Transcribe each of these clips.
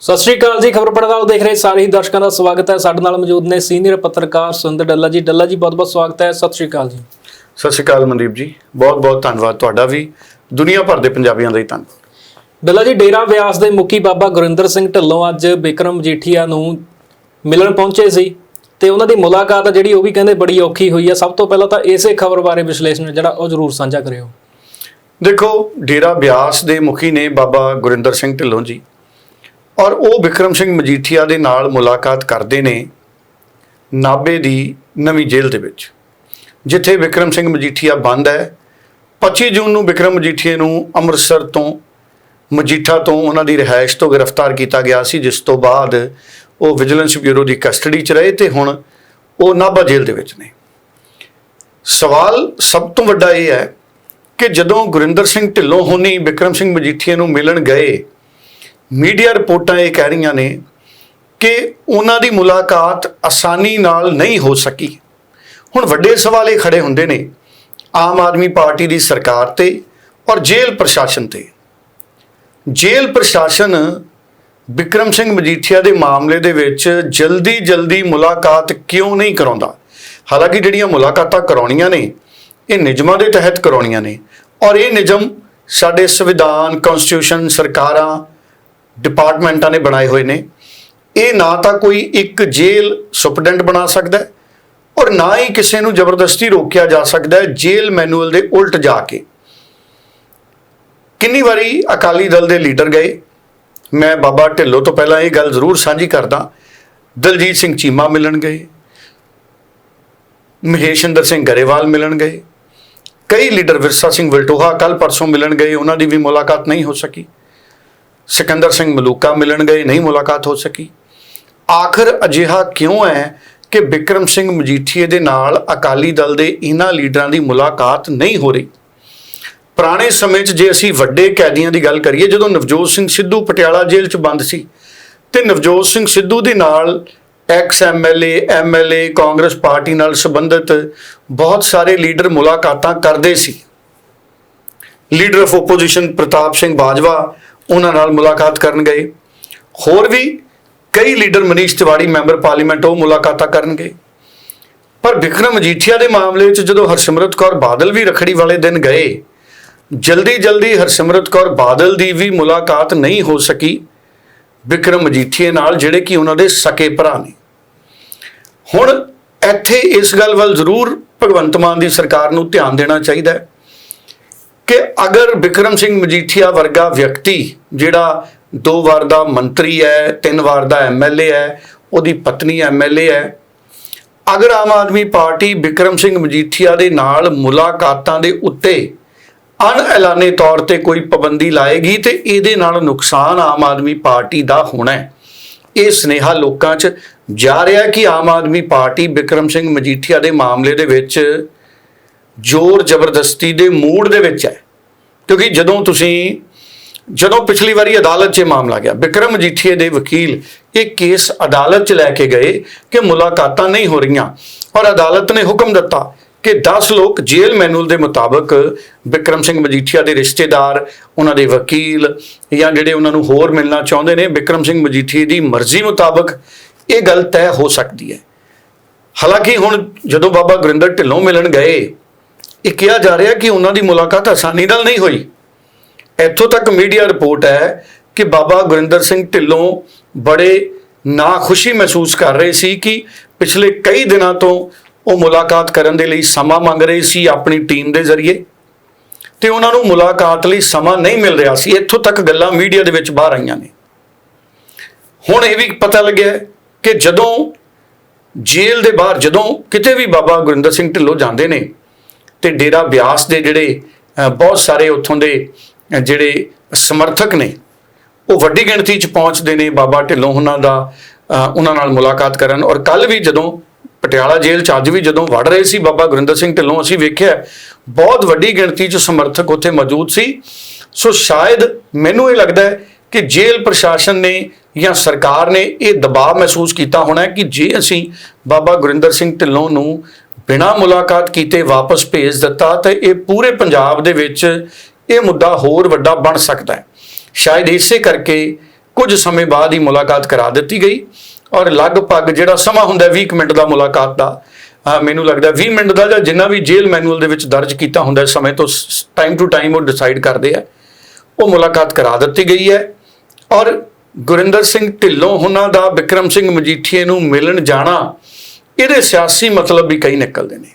ਸਤਿ ਸ਼੍ਰੀ ਅਕਾਲ ਜੀ ਖਬਰ ਪੜਤਾਲ ਦੇਖ ਰਹੇ ਸਾਰੇ ਹੀ ਦਰਸ਼ਕਾਂ ਦਾ ਸਵਾਗਤ ਹੈ। ਸਾਡੇ ਨਾਲ ਮੌਜੂਦ ਨੇ ਸੀਨੀਅਰ ਪੱਤਰਕਾਰ ਸੁਰਿੰਦਰ ਡੱਲਾ ਜੀ। ਡੱਲਾ ਜੀ ਬਹੁਤ ਬਹੁਤ ਸਵਾਗਤ ਹੈ। ਸਤਿ ਸ਼੍ਰੀ ਅਕਾਲ ਜੀ। ਸਤਿ ਸ਼੍ਰੀ ਅਕਾਲ ਮਨਦੀਪ ਜੀ। ਬਹੁਤ ਬਹੁਤ ਧੰਨਵਾਦ ਤੁਹਾਡਾ ਵੀ। ਦੁਨੀਆ ਭਰ ਦੇ ਪੰਜਾਬੀਆਂ ਦਾ ਹੀ ਧੰਨਵਾਦ ਡੱਲਾ ਜੀ ਡੇਰਾ ਵਿਆਸ ਦੇ ਮੁਖੀ ਬਾਬਾ ਗੁਰਿੰਦਰ ਸਿੰਘ ਢਿੱਲੋਂ ਅੱਜ ਬਿਕਰਮ ਮਜੀਠੀਆ ਨੂੰ ਮਿਲਣ ਪਹੁੰਚੇ ਸੀ ਤੇ ਉਹਨਾਂ ਦੀ ਮੁਲਾਕਾਤ ਆ ਜਿਹੜੀ ਉਹ ਵੀ ਕਹਿੰਦੇ ਬੜੀ ਔਖੀ ਹੋਈ ਹੈ ਸਭ ਤੋਂ ਪਹਿਲਾਂ ਤਾਂ ਇਸੇ ਖਬਰ ਬਾਰੇ ਵਿਸ਼ਲੇਸ਼ਣ ਜਿਹੜਾ ਉਹ ਜ਼ਰੂਰ ਸਾਂਝਾ ਕਰਿਓ। ਦੇਖੋ ਡੇਰਾ ਬਿਆਸ ਦੇ ਮੁਖੀ ਨੇ ਬਾਬਾ ਗੁਰਿੰਦਰ ਸਿੰਘ ਢਿੱਲੋਂ ਜੀ। ਔਰ ਉਹ ਵਿਕਰਮ ਸਿੰਘ ਮਜੀਠੀਆ ਦੇ ਨਾਲ ਮੁਲਾਕਾਤ ਕਰਦੇ ਨੇ ਨਾਬੇ ਦੀ ਨਵੀਂ ਜੇਲ੍ਹ ਦੇ ਵਿੱਚ, ਜਿੱਥੇ ਵਿਕਰਮ ਸਿੰਘ ਮਜੀਠੀਆ ਬੰਦ ਹੈ। 25 ਜੂਨ ਨੂੰ ਵਿਕਰਮ ਮਜੀਠੀਏ ਨੂੰ ਅੰਮ੍ਰਿਤਸਰ ਤੋਂ, ਮਜੀਠਾ ਤੋਂ ਉਹਨਾਂ ਦੀ ਰਿਹਾਇਸ਼ ਤੋਂ ਗ੍ਰਿਫਤਾਰ ਕੀਤਾ ਗਿਆ ਸੀ, ਜਿਸ ਤੋਂ ਬਾਅਦ ਉਹ ਵਿਜੀਲੈਂਸ ਬਿਊਰੋ ਦੀ ਕਸਟਡੀ 'ਚ ਰਹੇ ਤੇ ਹੁਣ ਉਹ ਨਾਭਾ ਜੇਲ੍ਹ ਦੇ ਵਿੱਚ ਨੇ। ਸਵਾਲ ਸਭ ਤੋਂ ਵੱਡਾ ਇਹ ਹੈ ਕਿ ਜਦੋਂ ਗੁਰਿੰਦਰ ਸਿੰਘ ਢਿੱਲੋਂ ਹੋਣੀ ਵਿਕਰਮ ਸਿੰਘ ਮਜੀਠੀਏ ਨੂੰ ਮਿਲਣ ਗਏ ਮੀਡੀਆ ਰਿਪੋਰਟਾਂ ਇਹ ਕਹਿ ਰਹੀਆਂ ਨੇ ਕਿ ਉਹਨਾਂ ਦੀ ਮੁਲਾਕਾਤ ਆਸਾਨੀ ਨਾਲ ਨਹੀਂ ਹੋ ਸਕੀ। ਹੁਣ ਵੱਡੇ ਸਵਾਲ ਇਹ ਖੜੇ ਹੁੰਦੇ ਨੇ ਆਮ ਆਦਮੀ ਪਾਰਟੀ ਦੀ ਸਰਕਾਰ ਤੇ ਔਰ ਜੇਲ੍ਹ ਪ੍ਰਸ਼ਾਸਨ ਤੇ। ਜੇਲ੍ਹ ਪ੍ਰਸ਼ਾਸਨ ਵਿਕਰਮ ਸਿੰਘ ਮਜੀਠੀਆ ਦੇ ਮਾਮਲੇ ਦੇ ਵਿੱਚ ਜਲਦੀ ਜਲਦੀ ਮੁਲਾਕਾਤ ਕਿਉਂ ਨਹੀਂ ਕਰਾਉਂਦਾ? ਹਾਲਾਂਕਿ ਜਿਹੜੀਆਂ ਮੁਲਾਕਾਤਾਂ ਕਰਾਉਣੀਆਂ ਨੇ, ਇਹ ਨਿਯਮਾਂ ਦੇ ਤਹਿਤ ਕਰਾਉਣੀਆਂ ਨੇ ਔਰ ਇਹ ਨਿਯਮ ਸਾਡੇ ਸੰਵਿਧਾਨ ਕਨਸਟੀਟਿਊਸ਼ਨ ਸਰਕਾਰਾਂ ਡਿਪਾਰਟਮੈਂਟਾਂ ਨੇ ਬਣਾਏ ਹੋਏ ਨੇ। ਇਹ ਨਾ ਤਾਂ ਕੋਈ ਇੱਕ ਜੇਲ੍ਹ ਸੁਪਰਡੈਂਟ ਬਣਾ ਸਕਦਾ ਔਰ ਨਾ ਹੀ ਕਿਸੇ ਨੂੰ ਜ਼ਬਰਦਸਤੀ ਰੋਕਿਆ ਜਾ ਸਕਦਾ ਜੇਲ੍ਹ ਮੈਨੂਅਲ ਦੇ ਉਲਟ ਜਾ ਕੇ। ਕਿੰਨੀ ਵਾਰੀ ਅਕਾਲੀ ਦਲ ਦੇ ਲੀਡਰ ਗਏ। ਮੈਂ ਬਾਬਾ ਢਿੱਲੋਂ ਤੋਂ ਪਹਿਲਾਂ ਇਹ ਗੱਲ ਜ਼ਰੂਰ ਸਾਂਝੀ ਕਰਦਾ। ਦਲਜੀਤ ਸਿੰਘ ਚੀਮਾ ਮਿਲਣ ਗਏ। ਮਹੇਸ਼ਿੰਦਰ ਸਿੰਘ ਗਰੇਵਾਲ ਮਿਲਣ ਗਏ। ਕਈ ਲੀਡਰ ਵਿਰਸਾ ਸਿੰਘ ਵਲਟੋਹਾ ਕੱਲ ਪਰਸੋਂ ਮਿਲਣ ਗਏ। ਉਹਨਾਂ ਦੀ ਵੀ ਮੁਲਾਕਾਤ ਨਹੀਂ ਹੋ ਸਕੀ। ਸਿਕੰਦਰ ਸਿੰਘ ਮਲੂਕਾ ਮਿਲਣ ਗਏ, ਨਹੀਂ ਮੁਲਾਕਾਤ ਹੋ ਸਕੀ। ਆਖਰ ਅਜਿਹਾ ਕਿਉਂ ਹੈ ਕਿ ਵਿਕਰਮ ਸਿੰਘ ਮਜੀਠੀਏ ਦੇ ਨਾਲ ਅਕਾਲੀ ਦਲ ਦੇ ਇਹਨਾਂ ਲੀਡਰਾਂ ਦੀ ਮੁਲਾਕਾਤ ਨਹੀਂ ਹੋ ਰਹੀ? ਪੁਰਾਣੇ ਸਮੇਂ 'ਚ ਜੇ ਅਸੀਂ ਵੱਡੇ ਕੈਦੀਆਂ ਦੀ ਗੱਲ ਕਰੀਏ, ਜਦੋਂ ਨਵਜੋਤ ਸਿੰਘ ਸਿੱਧੂ ਪਟਿਆਲਾ ਜੇਲ੍ਹ 'ਚ ਬੰਦ ਸੀ, ਤੇ ਨਵਜੋਤ ਸਿੰਘ ਸਿੱਧੂ ਦੇ ਨਾਲ ex MLA MLA Congress party ਨਾਲ ਸੰਬੰਧਿਤ ਬਹੁਤ ਸਾਰੇ ਲੀਡਰ ਮੁਲਾਕਾਤਾਂ ਕਰਦੇ ਸੀ। Leader of opposition Partap Singh Bajwa ਉਹਨਾਂ ਨਾਲ ਮੁਲਾਕਾਤ ਕਰਨ ਗਏ। ਹੋਰ ਵੀ ਕਈ leader Manish Tewari member parliament ਉਹ ਮੁਲਾਕਾਤਾਂ ਕਰਨਗੇ। ਪਰ ਵਿਕਰਮ ਮਜੀਠੀਆ ਦੇ ਮਾਮਲੇ 'ਚ ਜਦੋਂ ਹਰਸਿਮਰਤ ਕੌਰ ਬਾਦਲ ਵੀ ਰਖੜੀ ਵਾਲੇ ਦਿਨ ਗਏ, ਜਲਦੀ ਜਲਦੀ ਹਰਸਿਮਰਤ ਕੌਰ ਬਾਦਲ ਦੀ ਵੀ ਮੁਲਾਕਾਤ ਨਹੀਂ ਹੋ ਸਕੀ। ਵਿਕਰਮ ਮਜੀਠੀਏ ਨਾਲ ਜਿਹੜੇ ਕਿ ਉਹਨਾਂ ਦੇ ਸਕੇ ਭਰਾ ਨੇ। ਹੁਣ ਇੱਥੇ ਇਸ ਗੱਲ ਵੱਲ ਜ਼ਰੂਰ ਭਗਵੰਤ ਮਾਨ ਦੀ ਸਰਕਾਰ ਨੂੰ ਧਿਆਨ ਦੇਣਾ ਚਾਹੀਦਾ ਹੈ। ਕਿ ਅਗਰ ਵਿਕਰਮ ਸਿੰਘ ਮਜੀਠੀਆ ਵਰਗਾ ਵਿਅਕਤੀ, ਜਿਹੜਾ ਦੋ ਵਾਰ ਦਾ ਮੰਤਰੀ ਹੈ, ਤਿੰਨ ਵਾਰ ਦਾ ਐਮਐਲਏ ਹੈ, ਉਹਦੀ ਪਤਨੀ ਐਮਐਲਏ ਹੈ, ਅਗਰ ਆਮ ਆਦਮੀ ਪਾਰਟੀ ਵਿਕਰਮ ਸਿੰਘ ਮਜੀਠੀਆ ਦੇ ਨਾਲ ਮੁਲਾਕਾਤਾਂ ਦੇ ਉੱਤੇ ਅਣਐਲਾਨੇ ਤੌਰ ਤੇ ਕੋਈ ਪਾਬੰਦੀ ਲਾਏਗੀ ਤੇ ਇਹਦੇ ਨਾਲ ਨੁਕਸਾਨ ਆਮ ਆਦਮੀ ਪਾਰਟੀ ਦਾ ਹੋਣਾ ਹੈ। ਇਹ ਸਨੇਹਾ ਲੋਕਾਂ 'ਚ ਜਾ ਰਿਹਾ ਕਿ ਆਮ ਆਦਮੀ ਪਾਰਟੀ ਵਿਕਰਮ ਸਿੰਘ ਮਜੀਠੀਆ ਦੇ ਮਾਮਲੇ ਦੇ ਵਿੱਚ ਜ਼ੋਰ ਜ਼ਬਰਦਸਤੀ ਦੇ ਮੂਡ ਦੇ ਵਿੱਚ ਹੈ। ਕਿਉਂਕਿ ਜਦੋਂ ਤੁਸੀਂ, ਜਦੋਂ ਪਿਛਲੀ ਵਾਰੀ ਅਦਾਲਤ 'ਚ ਇਹ ਮਾਮਲਾ ਗਿਆ ਵਿਕਰਮ ਮਜੀਠੀਏ ਦੇ ਵਕੀਲ ਇਹ ਕੇਸ ਅਦਾਲਤ 'ਚ ਲੈ ਕੇ ਗਏ ਕਿ ਮੁਲਾਕਾਤਾਂ ਨਹੀਂ ਹੋ ਰਹੀਆਂ ਔਰ ਅਦਾਲਤ ਨੇ ਹੁਕਮ ਦਿੱਤਾ ਕਿ 10 ਲੋਕ ਜੇਲ੍ਹ ਮੈਨੂਅਲ ਦੇ ਮੁਤਾਬਕ ਵਿਕਰਮ ਸਿੰਘ ਮਜੀਠੀਆ ਦੇ ਰਿਸ਼ਤੇਦਾਰ, ਉਹਨਾਂ ਦੇ ਵਕੀਲ ਜਾਂ ਜਿਹੜੇ ਉਹਨਾਂ ਨੂੰ ਹੋਰ ਮਿਲਣਾ ਚਾਹੁੰਦੇ ਨੇ ਵਿਕਰਮ ਸਿੰਘ ਮਜੀਠੀਏ ਦੀ ਮਰਜ਼ੀ ਮੁਤਾਬਕ ਇਹ ਗੱਲ ਤੈਅ ਹੋ ਸਕਦੀ ਹੈ। ਹਾਲਾਂਕਿ ਹੁਣ ਜਦੋਂ ਬਾਬਾ ਗੁਰਿੰਦਰ ਢਿੱਲੋਂ ਮਿਲਣ ਗਏ ਇਹ ਕਿਹਾ ਜਾ ਰਿਹਾ ਕਿ ਉਹਨਾਂ ਦੀ ਮੁਲਾਕਾਤ ਆਸਾਨੀ ਨਾਲ ਨਹੀਂ ਹੋਈ। ਇੱਥੋਂ ਤੱਕ ਮੀਡੀਆ ਰਿਪੋਰਟ ਹੈ ਕਿ ਬਾਬਾ ਗੁਰਿੰਦਰ ਸਿੰਘ ਢਿੱਲੋਂ ਬੜੇ ਨਾਖੁਸ਼ੀ ਮਹਿਸੂਸ ਕਰ ਰਹੇ ਸੀ ਕਿ ਪਿਛਲੇ ਕਈ ਦਿਨਾਂ ਤੋਂ ਉਹ ਮੁਲਾਕਾਤ ਕਰਨ ਦੇ ਲਈ ਸਮਾਂ ਮੰਗ ਰਹੇ ਸੀ ਆਪਣੀ ਟੀਮ ਦੇ ਜ਼ਰੀਏ। ਤੇ ਉਹਨਾਂ ਨੂੰ ਮੁਲਾਕਾਤ ਲਈ ਸਮਾਂ ਨਹੀਂ ਮਿਲ ਰਿਹਾ ਸੀ। ਇੱਥੋਂ ਤੱਕ ਗੱਲਾਂ ਮੀਡੀਆ ਦੇ ਵਿੱਚ ਬਾਹਰ ਆਈਆਂ ਨੇ। ਹੁਣ ਇਹ ਵੀ ਪਤਾ ਲੱਗਿਆ ਕਿ ਜਦੋਂ ਜੇਲ੍ਹ ਦੇ ਬਾਹਰ, ਜਦੋਂ ਕਿਤੇ ਵੀ ਬਾਬਾ ਗੁਰਿੰਦਰ ਸਿੰਘ ਢਿੱਲੋਂ ਜਾਂਦੇ ਨੇ ਤੇ ਡੇਰਾ ਬਿਆਸ ਦੇ ਜਿਹੜੇ ਬਹੁਤ ਸਾਰੇ ਉੱਥੋਂ ਦੇ ਜਿਹੜੇ ਸਮਰਥਕ ਨੇ, ਉਹ ਵੱਡੀ ਗਿਣਤੀ 'ਚ ਪਹੁੰਚਦੇ ਨੇ ਬਾਬਾ ਢਿੱਲੋਂ ਉਹਨਾਂ ਦਾ ਉਹਨਾਂ ਨਾਲ ਮੁਲਾਕਾਤ ਕਰਨ। ਔਰ ਕੱਲ ਵੀ ਜਦੋਂ ਪਟਿਆਲਾ ਜੇਲ੍ਹ 'ਚ ਅੱਜ ਵੀ ਜਦੋਂ ਵੜ ਰਹੇ ਸੀ ਬਾਬਾ ਗੁਰਿੰਦਰ ਸਿੰਘ ਢਿੱਲੋਂ, ਅਸੀਂ ਵੇਖਿਆ, ਬਹੁਤ ਵੱਡੀ ਗਿਣਤੀ 'ਚ ਸਮਰਥਕ ਉੱਥੇ ਮੌਜੂਦ ਸੀ। ਸੋ ਸ਼ਾਇਦ ਮੈਨੂੰ ਇਹ ਲੱਗਦਾ ਹੈ ਕਿ ਜੇਲ੍ਹ ਪ੍ਰਸ਼ਾਸਨ ਨੇ ਜਾਂ ਸਰਕਾਰ ਨੇ ਇਹ ਦਬਾਅ ਮਹਿਸੂਸ ਕੀਤਾ ਹੋਣਾ ਕਿ ਜੇ ਅਸੀਂ ਬਾਬਾ ਗੁਰਿੰਦਰ ਸਿੰਘ ਢਿੱਲੋਂ ਨੂੰ ਬਿਨਾਂ ਮੁਲਾਕਾਤ ਕੀਤੇ ਵਾਪਸ ਭੇਜ ਦਿੱਤਾ ਤਾਂ ਇਹ ਪੂਰੇ ਪੰਜਾਬ ਦੇ ਵਿੱਚ ਇਹ ਮੁੱਦਾ ਹੋਰ ਵੱਡਾ ਬਣ ਸਕਦਾ ਹੈ। ਸ਼ਾਇਦ ਇਸੇ ਕਰਕੇ ਕੁਝ ਸਮੇਂ ਬਾਅਦ ਹੀ ਮੁਲਾਕਾਤ ਕਰਾ ਦਿੱਤੀ ਗਈ ਔਰ ਲਗਭਗ ਜਿਹੜਾ ਸਮਾਂ ਹੁੰਦਾ ਹੈ 20 ਕੁ ਮਿੰਟ ਦਾ ਮੁਲਾਕਾਤ ਦਾ ਮੈਨੂੰ ਲੱਗਦਾ 20 ਮਿੰਟ ਦਾ ਜਾਂ ਜਿੰਨਾ ਵੀ ਜੇਲ੍ਹ ਮੈਨੂਅਲ ਦੇ ਵਿੱਚ ਦਰਜ ਕੀਤਾ ਹੁੰਦਾ ਸਮੇਂ ਤੋਂ ਟਾਈਮ ਟੂ ਟਾਈਮ ਉਹ ਡਿਸਾਈਡ ਕਰਦੇ ਆ। ਉਹ ਮੁਲਾਕਾਤ ਕਰਾ ਦਿੱਤੀ ਗਈ ਹੈ ਔਰ ਗੁਰਿੰਦਰ ਸਿੰਘ ਢਿੱਲੋਂ ਉਹਨਾਂ ਦਾ ਵਿਕਰਮ ਸਿੰਘ ਮਜੀਠੀਏ ਨੂੰ ਮਿਲਣ ਜਾਣਾ ਇਹਦੇ ਸਿਆਸੀ ਮਤਲਬ ਵੀ ਕਈ ਨਿਕਲਦੇ ਨੇ।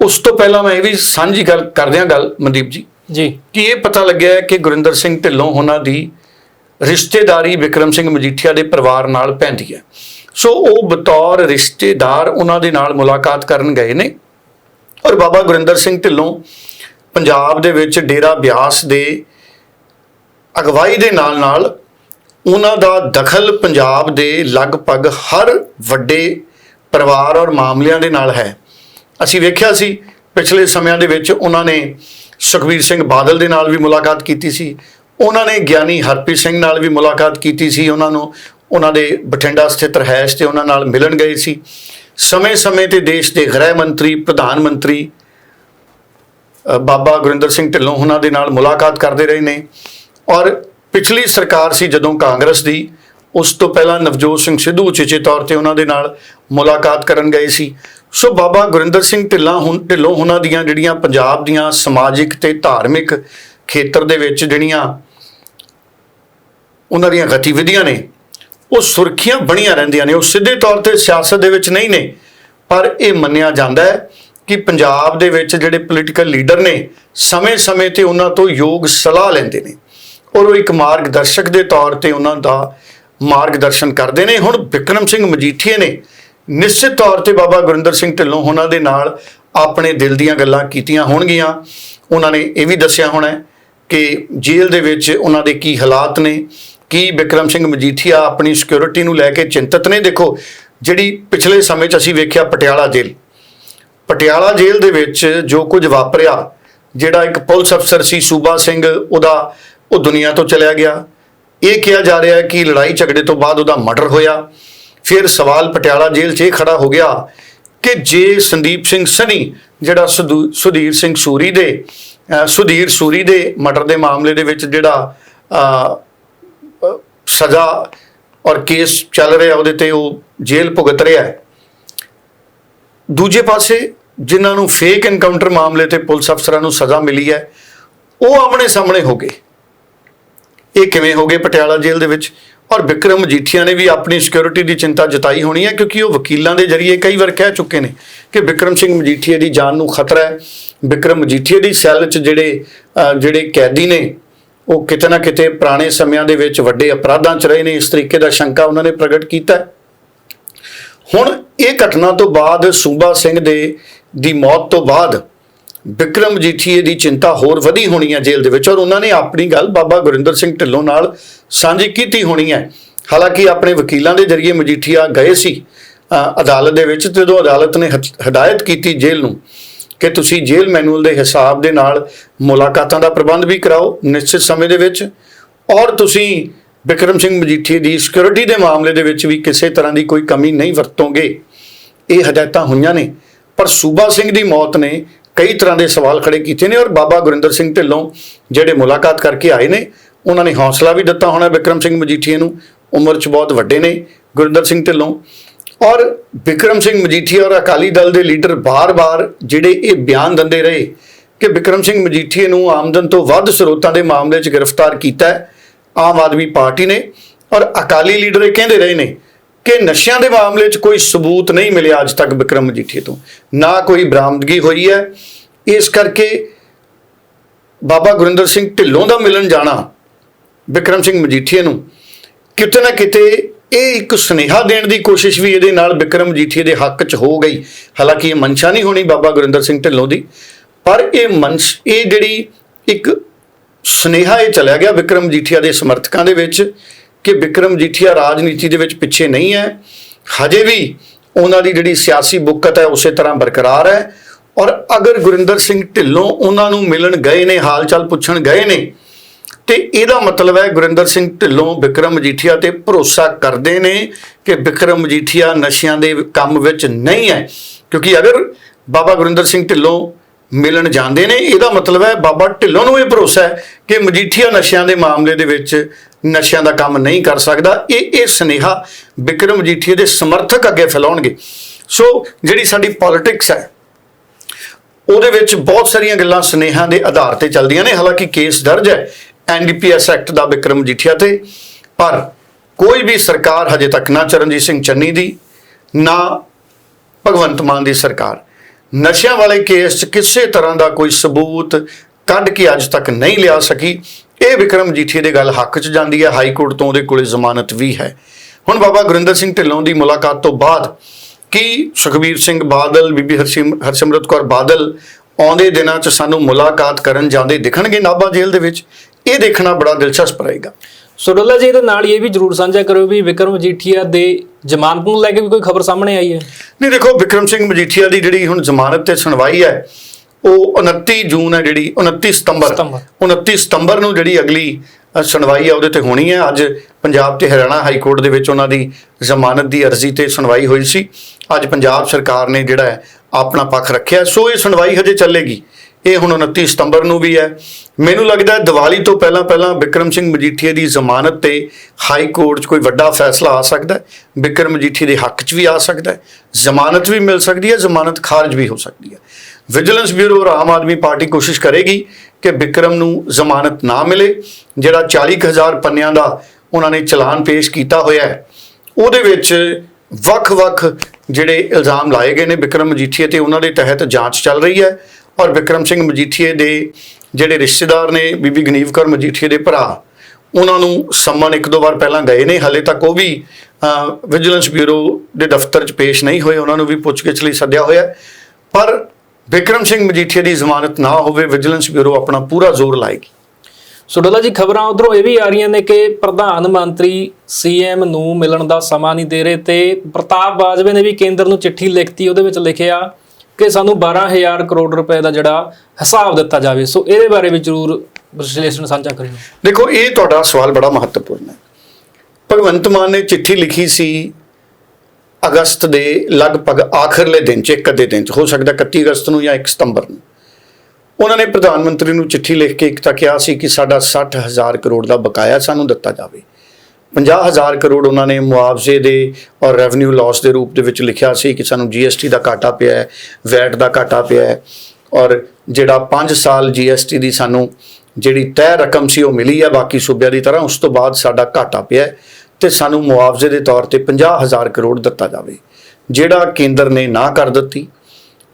ਉਸ ਤੋਂ ਪਹਿਲਾਂ ਮੈਂ ਇਹ ਵੀ ਸਾਂਝੀ ਗੱਲ ਕਰਦਿਆਂ ਗੱਲ ਮਨਦੀਪ ਜੀ। ਜੀ। ਕਿ ਇਹ ਪਤਾ ਲੱਗਿਆ ਕਿ ਗੁਰਿੰਦਰ ਸਿੰਘ ਢਿੱਲੋਂ ਉਹਨਾਂ ਦੀ ਰਿਸ਼ਤੇਦਾਰੀ ਵਿਕਰਮ ਸਿੰਘ ਮਜੀਠੀਆ ਦੇ ਪਰਿਵਾਰ ਨਾਲ ਪੈਂਦੀ ਹੈ। ਸੋ ਉਹ ਬਤੌਰ ਰਿਸ਼ਤੇਦਾਰ ਉਹਨਾਂ ਦੇ ਨਾਲ ਮੁਲਾਕਾਤ ਕਰਨ ਗਏ ਨੇ ਔਰ ਬਾਬਾ ਗੁਰਿੰਦਰ ਸਿੰਘ ਢਿੱਲੋਂ ਪੰਜਾਬ ਦੇ ਵਿੱਚ ਡੇਰਾ ਬਿਆਸ ਦੇ ਅਗਵਾਈ ਦੇ ਨਾਲ ਨਾਲ ਉਹਨਾਂ ਦਾ ਦਖਲ ਪੰਜਾਬ ਦੇ ਲਗਭਗ ਹਰ ਵੱਡੇ ਪਰਿਵਾਰ ਔਰ ਮਾਮਲਿਆਂ ਦੇ ਨਾਲ ਹੈ। ਅਸੀਂ ਵੇਖਿਆ ਸੀ, ਪਿਛਲੇ ਸਮਿਆਂ ਦੇ ਵਿੱਚ ਉਹਨਾਂ ਨੇ ਸੁਖਵੀਰ ਸਿੰਘ ਬਾਦਲ ਦੇ ਨਾਲ ਵੀ ਮੁਲਾਕਾਤ ਕੀਤੀ ਸੀ। ਉਹਨਾਂ ਨੇ ਗਿਆਨੀ ਹਰਪ੍ਰੀਤ ਸਿੰਘ ਨਾਲ ਵੀ ਮੁਲਾਕਾਤ ਕੀਤੀ ਸੀ। ਉਹਨਾਂ ਨੂੰ, ਉਹਨਾਂ ਦੇ ਬਠਿੰਡਾ ਸਥਿਤ ਰਹਿਸ਼ ਤੇ ਉਹਨਾਂ ਨਾਲ ਮਿਲਣ ਗਏ ਸੀ। ਸਮੇਂ-ਸਮੇਂ ਤੇ ਦੇਸ਼ ਦੇ ਗ੍ਰਹਿ ਮੰਤਰੀ, ਪ੍ਰਧਾਨ ਮੰਤਰੀ ਬਾਬਾ ਗੁਰਿੰਦਰ ਸਿੰਘ ਢਿੱਲੋਂ ਉਹਨਾਂ ਦੇ ਨਾਲ ਮੁਲਾਕਾਤ ਕਰਦੇ ਰਹੇ ਨੇ। ਔਰ ਪਿਛਲੀ ਸਰਕਾਰ ਸੀ ਜਦੋਂ ਕਾਂਗਰਸ ਦੀ ਉਸ ਤੋਂ ਪਹਿਲਾਂ ਨਵਜੋਤ ਸਿੰਘ ਸਿੱਧੂ ਉਚੇਚੇ ਤੌਰ ਤੇ ਉਹਨਾਂ ਦੇ ਨਾਲ ਮੁਲਾਕਾਤ ਕਰਨ ਗਏ ਸੀ। ਸੋ ਬਾਬਾ ਗੁਰਿੰਦਰ ਸਿੰਘ ਢਿੱਲਾਂ ਹੁਣ ਢਿੱਲੋਂ ਉਹਨਾਂ ਦੀਆਂ ਜਿਹੜੀਆਂ ਪੰਜਾਬ ਦੀਆਂ ਸਮਾਜਿਕ ਤੇ ਧਾਰਮਿਕ ਖੇਤਰ ਦੇ ਵਿੱਚ ਜਿਹੜੀਆਂ ਉਹਨਾਂ ਦੀਆਂ ਗਤੀਵਿਧੀਆਂ ਨੇ, ਉਹ ਸੁਰਖੀਆਂ ਬਣੀਆਂ ਰਹਿੰਦੀਆਂ ਨੇ। ਉਹ ਸਿੱਧੇ ਤੌਰ ਤੇ ਸਿਆਸਤ ਦੇ ਵਿੱਚ ਨਹੀਂ ਨੇ, ਪਰ ਇਹ ਮੰਨਿਆ ਜਾਂਦਾ ਹੈ ਕਿ ਪੰਜਾਬ ਦੇ ਵਿੱਚ ਜਿਹੜੇ ਪੋਲੀਟੀਕਲ ਲੀਡਰ ਨੇ, ਸਮੇਂ-ਸਮੇਂ ਤੇ ਉਹਨਾਂ ਤੋਂ ਯੋਗ ਸਲਾਹ ਲੈਂਦੇ ਨੇ। ਔਰ ਉਹ ਇੱਕ ਮਾਰਗਦਰਸ਼ਕ ਦੇ ਤੌਰ ਤੇ ਉਹਨਾਂ ਦਾ ਮਾਰਗਦਰਸ਼ਨ ਕਰਦੇ ਨੇ। ਹੁਣ ਵਿਕਰਮ ਸਿੰਘ ਮਜੀਠੀਏ ਨੇ ਨਿਸ਼ਚਿਤ ਤੌਰ ਤੇ ਬਾਬਾ ਗੁਰਿੰਦਰ ਸਿੰਘ ਢਿੱਲੋਂ ਉਹਨਾਂ ਦੇ ਨਾਲ ਆਪਣੇ ਦਿਲ ਦੀਆਂ ਗੱਲਾਂ ਕੀਤੀਆਂ ਹੋਣਗੀਆਂ। ਉਹਨਾਂ ਨੇ ਇਹ ਵੀ ਦੱਸਿਆ ਹੋਣਾ ਕਿ ਜੇਲ੍ਹ ਦੇ ਵਿੱਚ ਉਹਨਾਂ ਦੇ ਕੀ ਹਾਲਾਤ ਨੇ, ਕੀ ਵਿਕਰਮ ਸਿੰਘ ਮਜੀਠੀਆ ਆਪਣੀ ਸਿਕਿਉਰਿਟੀ ਨੂੰ ਲੈ ਕੇ ਚਿੰਤਤ ਨੇ। ਦੇਖੋ, ਜਿਹੜੀ ਪਿਛਲੇ ਸਮੇਂ 'ਚ ਅਸੀਂ ਵੇਖਿਆ ਪਟਿਆਲਾ ਜੇਲ੍ਹ। ਪਟਿਆਲਾ ਜੇਲ੍ਹ ਦੇ ਵਿੱਚ ਜੋ ਕੁਝ ਵਾਪਰਿਆ, ਜਿਹੜਾ ਇੱਕ ਪੁਲਿਸ ਅਫਸਰ ਸੀ ਸੂਬਾ ਸਿੰਘ, ਉਹਦਾ ਉਹ ਦੁਨੀਆ ਤੋਂ ਚਲਿਆ ਗਿਆ। ਇਹ ਕਿਹਾ ਜਾ ਰਿਹਾ ਹੈ ਕਿ ਲੜਾਈ ਝਗੜੇ ਤੋਂ ਬਾਅਦ ਉਹਦਾ ਮਰਡਰ ਹੋਇਆ। ਫਿਰ ਸਵਾਲ ਪਟਿਆਲਾ ਜੇਲ੍ਹ 'ਚ ਇਹ ਖੜਾ ਹੋ ਗਿਆ ਕਿ ਜੇ ਸੰਦੀਪ ਸਿੰਘ ਸਨੀ, ਜਿਹੜਾ ਸੁਦੂ- ਸੁਧੀਰ ਸਿੰਘ ਸੂਰੀ ਦੇ ਸੁਧੀਰ ਸੂਰੀ ਦੇ ਮਰਡਰ ਦੇ ਮਾਮਲੇ ਦੇ ਵਿੱਚ ਜਿਹੜਾ ਸਜ਼ਾ ਔਰ ਕੇਸ ਚੱਲ ਰਿਹਾ ਉਹਦੇ ਤੇ ਉਹ ਜੇਲ੍ਹ ਭੁਗਤ ਰਿਹਾ ਹੈ। ਦੂਜੇ ਪਾਸੇ ਜਿਨ੍ਹਾਂ ਨੂੰ ਫੇਕ ਐਨਕਾਊਂਟਰ ਮਾਮਲੇ ਤੇ ਪੁਲਿਸ ਅਫਸਰਾਂ ਨੂੰ ਸਜ਼ਾ ਮਿਲੀ ਹੈ, ਉਹ ਆਮਣੇ ਸਾਹਮਣੇ ਹੋ ਗਏ। ਇਹ ਕਿਵੇਂ ਹੋ ਗਏ ਪਟਿਆਲਾ ਜੇਲ੍ਹ ਦੇ ਵਿੱਚ? ਔਰ ਵਿਕਰਮ ਮਜੀਠੀਆ ਨੇ ਵੀ ਆਪਣੀ ਸਿਕਿਉਰਿਟੀ ਦੀ ਚਿੰਤਾ ਜਤਾਈ ਹੋਣੀ ਹੈ, ਕਿਉਂਕਿ ਉਹ ਵਕੀਲਾਂ ਦੇ ਜ਼ਰੀਏ ਕਈ ਵਾਰ ਕਹਿ ਚੁੱਕੇ ਨੇ ਕਿ ਵਿਕਰਮ ਸਿੰਘ ਮਜੀਠੀਆ ਦੀ ਜਾਨ ਨੂੰ ਖਤਰਾ ਹੈ। ਵਿਕਰਮ ਮਜੀਠੀਆ ਦੀ ਸੈੱਲ 'ਚ ਜਿਹੜੇ ਜਿਹੜੇ ਕੈਦੀ ਨੇ, ਉਹ ਕਿਤੇ ਨਾ ਕਿਤੇ ਪੁਰਾਣੇ ਸਮਿਆਂ ਦੇ ਵਿੱਚ ਵੱਡੇ ਅਪਰਾਧਾਂ 'ਚ ਰਹੇ ਨੇ। ਇਸ ਤਰੀਕੇ ਦਾ ਸ਼ੰਕਾ ਉਹਨਾਂ ਨੇ ਪ੍ਰਗਟ ਕੀਤਾ ਹੁਣ ਇਹ ਘਟਨਾ ਤੋਂ ਬਾਅਦ ਸੂਬਾ ਸਿੰਘ ਦੇ, ਦੀ ਮੌਤ ਤੋਂ ਬਾਅਦ ਵਿਕਰਮ ਜੀਠੀਏ ਦੀ ਚਿੰਤਾ ਹੋਰ ਵਧੀ ਹੋਣੀ ਹੈ ਜੇਲ੍ਹ ਦੇ ਵਿੱਚ ਔਰ ਉਹਨਾਂ ਨੇ ਆਪਣੀ ਗੱਲ ਬਾਬਾ ਗੁਰਿੰਦਰ ਸਿੰਘ ਢਿੱਲੋਂ ਨਾਲ ਸਾਂਝੀ ਕੀਤੀ ਹੋਣੀ ਹੈ। ਹਾਲਾਂਕਿ ਆਪਣੇ ਵਕੀਲਾਂ ਦੇ ਜ਼ਰੀਏ ਮਜੀਠੀਆ ਗਏ ਸੀ ਅਦਾਲਤ ਦੇ ਵਿੱਚ ਜਦੋਂ ਅਦਾਲਤ ਨੇ ਹਦਾਇਤ ਕੀਤੀ ਜੇਲ੍ਹ ਨੂੰ ਕਿ ਤੁਸੀਂ ਜੇਲ੍ਹ ਮੈਨੂਅਲ ਦੇ ਹਿਸਾਬ ਦੇ ਨਾਲ ਮੁਲਾਕਾਤਾਂ ਦਾ ਪ੍ਰਬੰਧ ਵੀ ਕਰਾਓ ਨਿਸ਼ਚਿਤ ਸਮੇਂ ਦੇ ਵਿੱਚ ਔਰ ਤੁਸੀਂ ਵਿਕਰਮ ਸਿੰਘ ਮਜੀਠੀਏ ਦੀ ਸਿਕਿਉਰਿਟੀ ਦੇ ਮਾਮਲੇ ਦੇ ਵਿੱਚ ਵੀ ਕਿਸੇ ਤਰ੍ਹਾਂ ਦੀ ਕੋਈ ਕਮੀ ਨਹੀਂ ਵਰਤੋਗੇ। ਇਹ ਹਦਾਇਤਾਂ ਹੋਈਆਂ ਨੇ। ਪਰ ਸੂਬਾ ਸਿੰਘ ਦੀ ਮੌਤ ਨੇ ਕਈ ਤਰ੍ਹਾਂ ਦੇ ਸਵਾਲ ਖੜੇ ਕੀਤੇ ਨੇ ਔਰ ਬਾਬਾ ਗੁਰਿੰਦਰ ਸਿੰਘ ਢਿੱਲੋਂ ਜਿਹੜੇ ਮੁਲਾਕਾਤ ਕਰਕੇ ਆਏ ਨੇ, ਉਹਨਾਂ ਨੇ ਹੌਸਲਾ ਵੀ ਦਿੱਤਾ ਹੋਣਾ ਵਿਕਰਮ ਸਿੰਘ ਮਜੀਠੀਏ ਨੂੰ। ਉਮਰ 'ਚ ਬਹੁਤ ਵੱਡੇ ਨੇ ਗੁਰਿੰਦਰ ਸਿੰਘ ਢਿੱਲੋਂ। ਔਰ ਵਿਕਰਮ ਸਿੰਘ ਮਜੀਠੀਆ ਔਰ ਅਕਾਲੀ ਦਲ ਦੇ ਲੀਡਰ ਬਾਰ-ਬਾਰ ਜਿਹੜੇ ਇਹ ਬਿਆਨ ਦਿੰਦੇ ਰਹੇ ਕਿ ਵਿਕਰਮ ਸਿੰਘ ਮਜੀਠੀਏ ਨੂੰ ਆਮਦਨ ਤੋਂ ਵੱਧ ਸਰੋਤਾਂ ਦੇ ਮਾਮਲੇ 'ਚ ਗ੍ਰਿਫਤਾਰ ਕੀਤਾ ਹੈ। ਆਮ ਆਦਮੀ ਪਾਰਟੀ ਨੇ ਔਰ ਅਕਾਲੀ ਲੀਡਰ ਇਹ ਕਹਿੰਦੇ ਰਹੇ ਨੇ ਕਿ ਨਸ਼ਿਆਂ ਦੇ ਮਾਮਲੇ 'ਚ ਕੋਈ ਸਬੂਤ ਨਹੀਂ ਮਿਲਿਆ ਅੱਜ ਤੱਕ ਵਿਕਰਮ ਮਜੀਠੀਏ ਤੋਂ। ਨਾ ਕੋਈ ਬਰਾਮਦਗੀ ਹੋਈ ਹੈ। ਇਸ ਕਰਕੇ ਬਾਬਾ ਗੁਰਿੰਦਰ ਸਿੰਘ ਢਿੱਲੋਂ ਦਾ ਮਿਲਣ ਜਾਣਾ ਵਿਕਰਮ ਸਿੰਘ ਮਜੀਠੀਏ ਨੂੰ, ਕਿਤੇ ਨਾ ਕਿਤੇ ਇਹ ਇੱਕ ਸੁਨੇਹਾ ਦੇਣ ਦੀ ਕੋਸ਼ਿਸ਼ ਵੀ ਇਹਦੇ ਨਾਲ ਵਿਕਰਮ ਮਜੀਠੀਏ ਦੇ ਹੱਕ 'ਚ ਹੋ ਗਈ। ਹਾਲਾਂਕਿ ਇਹ ਮਨਸ਼ਾ ਨਹੀਂ ਹੋਣੀ ਬਾਬਾ ਗੁਰਿੰਦਰ ਸਿੰਘ ਢਿੱਲੋਂ ਦੀ, ਪਰ ਇਹ ਮਨਸ਼, ਇਹ ਜਿਹੜੀ ਇੱਕ ਸੁਨੇਹਾ ਇਹ ਚਲਿਆ ਗਿਆ ਵਿਕਰਮ ਮਜੀਠੀਆ ਦੇ ਸਮਰਥਕਾਂ ਦੇ ਵਿੱਚ ਕਿ ਵਿਕਰਮ ਜੀਠੀਆ ਰਾਜਨੀਤੀ ਦੇ ਵਿੱਚ ਪਿੱਛੇ ਨਹੀਂ ਹੈ। ਹਜੇ ਵੀ ਉਹਨਾਂ ਦੀ ਜਿਹੜੀ ਸਿਆਸੀ ਬੁੱਕਤ ਹੈ, ਉਸੇ ਤਰ੍ਹਾਂ ਬਰਕਰਾਰ ਹੈ। ਔਰ ਅਗਰ ਗੁਰਿੰਦਰ ਸਿੰਘ ਢਿੱਲੋਂ ਉਹਨਾਂ ਨੂੰ ਮਿਲਣ ਗਏ ਨੇ ਹਾਲ ਚਾਲ ਪੁੱਛਣ ਗਏ ਨੇ, ਤੇ ਇਹਦਾ ਮਤਲਬ ਹੈ ਗੁਰਿੰਦਰ ਸਿੰਘ ਢਿੱਲੋਂ ਵਿਕਰਮ ਮਜੀਠੀਆ ਤੇ ਭਰੋਸਾ ਕਰਦੇ ਨੇ ਕਿ ਵਿਕਰਮ ਮਜੀਠੀਆ ਨਸ਼ਿਆਂ ਦੇ ਕੰਮ ਵਿੱਚ ਨਹੀਂ ਹੈ। ਕਿਉਂਕਿ ਅਗਰ ਬਾਬਾ ਗੁਰਿੰਦਰ ਸਿੰਘ ਢਿੱਲੋਂ ਮਿਲਣ ਜਾਂਦੇ ਨੇ, ਇਹਦਾ ਮਤਲਬ ਹੈ ਬਾਬਾ ਢਿੱਲੋਂ ਨੂੰ ਇਹ ਭਰੋਸਾ ਹੈ ਕਿ ਮਜੀਠੀਆ ਨਸ਼ਿਆਂ ਦੇ ਮਾਮਲੇ ਦੇ ਵਿੱਚ ਨਸ਼ਿਆਂ ਦਾ ਕੰਮ ਨਹੀਂ ਕਰ ਸਕਦਾ। ਇਹ ਇਹ ਸੁਨੇਹਾ ਵਿਕਰਮ ਮਜੀਠੀਆ ਦੇ ਸਮਰਥਕ ਅੱਗੇ ਫੈਲਾਉਣਗੇ। ਸੋ ਜਿਹੜੀ ਸਾਡੀ ਪੋਲਿਟਿਕਸ ਹੈ, ਉਹਦੇ ਵਿੱਚ ਬਹੁਤ ਸਾਰੀਆਂ ਗੱਲਾਂ ਸੁਨੇਹਾਂ ਦੇ ਆਧਾਰ ਤੇ ਚੱਲਦੀਆਂ ਨੇ। ਹਾਲਾਂਕਿ ਕੇਸ ਦਰਜ ਹੈ ਐਨਡੀਪੀਐਸ ਐਕਟ ਦਾ ਵਿਕਰਮ ਮਜੀਠੀਆ ਤੇ, ਪਰ ਕੋਈ ਵੀ ਸਰਕਾਰ ਹਜੇ ਤੱਕ ਨਾ ਚਰਨਜੀਤ ਸਿੰਘ ਚੰਨੀ ਦੀ, ਨਾ ਭਗਵੰਤ ਮਾਨ ਦੀ ਸਰਕਾਰ। ਨਸ਼ਿਆਂ ਵਾਲੇ ਕੇਸ 'ਚ ਕਿਸੇ ਤਰ੍ਹਾਂ ਦਾ ਕੋਈ ਸਬੂਤ ਕੱਢ ਕੇ ਅੱਜ ਤੱਕ ਨਹੀਂ ਲਿਆ ਸਕੀ। ਇਹ ਵਿਕਰਮ ਮਜੀਠੀਆ ਦੇ ਗੱਲ ਹੱਕ 'ਚ ਜਾਂਦੀ ਹੈ ਹਾਈ ਕੋਰਟ ਤੋਂ ਉਹਦੇ ਕੋਲੇ ਜ਼ਮਾਨਤ ਵੀ ਹੈ। ਹੁਣ ਬਾਬਾ ਗੁਰਿੰਦਰ ਸਿੰਘ ਢਿੱਲੋਂ ਦੀ ਮੁਲਾਕਾਤ ਤੋਂ ਬਾਅਦ ਕੀ ਸੁਖਬੀਰ ਸਿੰਘ ਬਾਦਲ ਬੀਬੀ ਹਰਸਿਮ ਹਰਸਿਮਰਤ ਕੌਰ ਬਾਦਲ ਆਉਂਦੇ ਦਿਨਾਂ 'ਚ ਸਾਨੂੰ ਮੁਲਾਕਾਤ ਕਰਨ ਜਾਂਦੇ ਦਿਖਣਗੇ ਨਾਭਾ ਜੇਲ੍ਹ ਦੇ ਵਿੱਚ? ਇਹ ਦੇਖਣਾ ਬੜਾ ਦਿਲਚਸਪ ਰਹੇਗਾ। ਸੋਡਲਾ ਜੀ ਇਹਦੇ ਨਾਲ ਇਹ ਵੀ ਜ਼ਰੂਰ ਸਾਂਝਾ ਕਰੋ ਵੀ ਵਿਕਰਮ ਮਜੀਠੀਆ ਦੇ ਜ਼ਮਾਨਤ ਨੂੰ ਲੈ ਕੇ ਵੀ ਕੋਈ ਖਬਰ ਸਾਹਮਣੇ ਆਈ ਹੈ। ਨਹੀਂ ਦੇਖੋ ਵਿਕਰਮ ਸਿੰਘ ਮਜੀਠੀਆ ਦੀ ਜਿਹੜੀ ਹੁਣ ਜ਼ਮਾਨਤ ਤੇ ਸੁਣਵਾਈ ਹੈ ਉਹ 29 ਜੂਨ ਹੈ ਜਿਹੜੀ 29 ਸਤੰਬਰ। ਸਤੰਬਰ। 29 ਸਤੰਬਰ ਨੂੰ ਜਿਹੜੀ ਅਗਲੀ ਸੁਣਵਾਈ ਹੈ ਉਹਦੇ ਤੇ ਹੋਣੀ ਹੈ। ਅੱਜ ਪੰਜਾਬ ਤੇ ਹਰਿਆਣਾ ਹਾਈ ਕੋਰਟ ਦੇ ਵਿੱਚ ਉਹਨਾਂ ਦੀ ਜ਼ਮਾਨਤ ਦੀ ਅਰਜ਼ੀ ਤੇ ਸੁਣਵਾਈ ਹੋਈ ਸੀ। ਅੱਜ ਪੰਜਾਬ ਸਰਕਾਰ ਨੇ ਜਿਹੜਾ ਹੈ ਆਪਣਾ ਪੱਖ ਰੱਖਿਆ। ਸੋ ਇਹ ਸੁਣਵਾਈ ਹਜੇ ਚੱਲੇਗੀ। ਇਹ ਹੁਣ 29 ਸਤੰਬਰ ਨੂੰ ਵੀ ਹੈ। ਮੈਨੂੰ ਲੱਗਦਾ ਹੈ ਦੀਵਾਲੀ ਤੋਂ ਪਹਿਲਾਂ ਪਹਿਲਾਂ ਵਿਕਰਮ ਸਿੰਘ ਮਜੀਠੀਆ ਦੀ ਜ਼ਮਾਨਤ ਤੇ ਹਾਈ ਕੋਰਟ 'ਚ ਕੋਈ ਵੱਡਾ ਫੈਸਲਾ ਆ ਸਕਦਾ ਹੈ। ਵਿਕਰਮ ਮਜੀਠੀਆ ਦੇ ਹੱਕ 'ਚ ਵੀ ਆ ਸਕਦਾ ਹੈ। ਜ਼ਮਾਨਤ ਵੀ ਮਿਲ ਸਕਦੀ ਹੈ ਜ਼ਮਾਨਤ ਖਾਰਜ ਵੀ ਹੋ ਸਕਦੀ ਹੈ। ਵਿਜੀਲੈਂਸ ਬਿਊਰੋ ਔਰ ਆਮ ਆਦਮੀ ਪਾਰਟੀ ਕੋਸ਼ਿਸ਼ ਕਰੇਗੀ ਕਿ ਵਿਕਰਮ ਨੂੰ ਜ਼ਮਾਨਤ ਨਾ ਮਿਲੇ, ਜਿਹੜਾ 40000 ਪੰਨਿਆਂ ਦਾ ਉਹਨਾਂ ਨੇ ਚਲਾਨ ਪੇਸ਼ ਕੀਤਾ ਹੋਇਆ ਹੈ। ਉਹਦੇ ਵਿੱਚ ਵੱਖ-ਵੱਖ ਜਿਹੜੇ ਇਲਜ਼ਾਮ ਲਾਏ ਗਏ ਨੇ ਵਿਕਰਮ ਮਜੀਠੀਏ ਤੇ ਉਹਨਾਂ ਦੇ ਤਹਿਤ ਜਾਂਚ ਚੱਲ ਰਹੀ ਹੈ ਔਰ ਵਿਕਰਮ ਸਿੰਘ ਮਜੀਠੀਏ ਦੇ ਜਿਹੜੇ ਰਿਸ਼ਤੇਦਾਰ ਨੇ, ਬੀਬੀ ਗਨੀਵ ਕੌਰ ਮਜੀਠੀਏ ਦੇ ਭਰਾ, ਉਹਨਾਂ ਨੂੰ ਸੰਮਨ ਇੱਕ ਦੋ ਵਾਰ ਪਹਿਲਾਂ ਗਏ ਨੇ, ਹਾਲੇ ਤੱਕ ਉਹ ਵੀ ਵਿਜੀਲੈਂਸ ਬਿਊਰੋ ਦੇ ਦਫ਼ਤਰ 'ਚ ਪੇਸ਼ ਨਹੀਂ ਹੋਏ, ਉਹਨਾਂ ਨੂੰ ਵੀ ਪੁੱਛਗਿੱਛ ਲਈ ਸੱਦਿਆ ਹੋਇਆ ਪਰ ਵਿਕਰਮ ਸਿੰਘ ਮਜੀਠੀਆ ਦੀ ਜ਼ਮਾਨਤ ਨਾ ਹੋਵੇ ਵਿਜੀਲੈਂਸ ਬਿਊਰੋ ਆਪਣਾ ਪੂਰਾ ਜ਼ੋਰ ਲਾਏਗੀ। ਸੋਡਲਾ ਜੀ ਖਬਰਾਂ ਉਧਰੋਂ ਇਹ ਵੀ ਆ ਰਹੀਆਂ ਨੇ ਕਿ ਪ੍ਰਧਾਨ ਮੰਤਰੀ ਸੀਐਮ ਨੂੰ ਮਿਲਣ ਦਾ ਸਮਾਂ ਨਹੀਂ ਦੇ ਰਹੇ ਤੇ ਪ੍ਰਤਾਪ ਬਾਜਵੇ ਨੇ ਵੀ ਕੇਂਦਰ ਨੂੰ ਚਿੱਠੀ ਲਿਖਤੀ ਉਹਦੇ ਵਿੱਚ ਲਿਖਿਆ ਕਿ ਸਾਨੂੰ 12000 ਕਰੋੜ ਰੁਪਏ ਦਾ ਜਿਹੜਾ ਹਿਸਾਬ ਦਿੱਤਾ ਜਾਵੇ। ਸੋ ਇਹਦੇ ਬਾਰੇ ਵੀ ਜ਼ਰੂਰ ਵਿਸ਼ਲੇਸ਼ਣ ਸਾਂਝਾ ਕਰਿਓ। ਦੇਖੋ ਇਹ ਤੁਹਾਡਾ ਸਵਾਲ ਬੜਾ ਮਹੱਤਵਪੂਰਨ ਹੈ। ਭਗਵੰਤ ਮਾਨ ਨੇ ਚਿੱਠੀ ਲਿਖੀ ਸੀ ਅਗਸਤ ਦੇ ਲਗਭਗ ਆਖਰਲੇ ਦਿਨ ਚ, ਇੱਕ ਅੱਧੇ ਦਿਨ ਚ, ਹੋ ਸਕਦਾ 31 ਅਗਸਤ ਨੂੰ ਜਾਂ 1 ਸਤੰਬਰ ਨੂੰ। ਉਹਨਾਂ ਨੇ ਪ੍ਰਧਾਨ ਮੰਤਰੀ ਨੂੰ ਚਿੱਠੀ ਲਿਖ ਕੇ ਇੱਕ ਤਾਂ ਕਿਹਾ ਸੀ ਕਿ ਸਾਡਾ 60000 ਕਰੋੜ ਦਾ ਬਕਾਇਆ ਸਾਨੂੰ ਦਿੱਤਾ ਜਾਵੇ। 50000 ਕਰੋੜ ਉਹਨਾਂ ਨੇ ਮੁਆਵਜ਼ੇ ਦੇ ਔਰ ਰੈਵਨਿਊ ਲਾਸ ਦੇ ਰੂਪ ਦੇ ਵਿੱਚ ਲਿਖਿਆ ਸੀ ਕਿ ਸਾਨੂੰ ਜੀਐਸਟੀ ਦਾ ਘਾਟਾ ਪਿਆ ਹੈ ਵੈਟ ਦਾ ਘਾਟਾ ਪਿਆ ਹੈ ਔਰ ਜਿਹੜਾ 5 ਸਾਲ ਜੀਐਸਟੀ ਦੀ ਸਾਨੂੰ ਜਿਹੜੀ ਤੈਅ ਰਕਮ ਸੀ ਉਹ ਮਿਲੀ ਹੈ, ਬਾਕੀ ਸੂਬਿਆਂ ਦੀ ਤਰ੍ਹਾਂ ਉਸ ਤੋਂ ਬਾਅਦ ਸਾਡਾ ਘਾਟਾ ਪਿਆ ਤੇ ਸਾਨੂੰ ਮੁਆਵਜ਼ੇ ਦੇ ਤੌਰ ਤੇ 50000 ਕਰੋੜ ਦਿੱਤਾ ਜਾਵੇ, ਜਿਹੜਾ ਕੇਂਦਰ ਨੇ ਨਾ ਕਰ ਦਿੱਤੀ।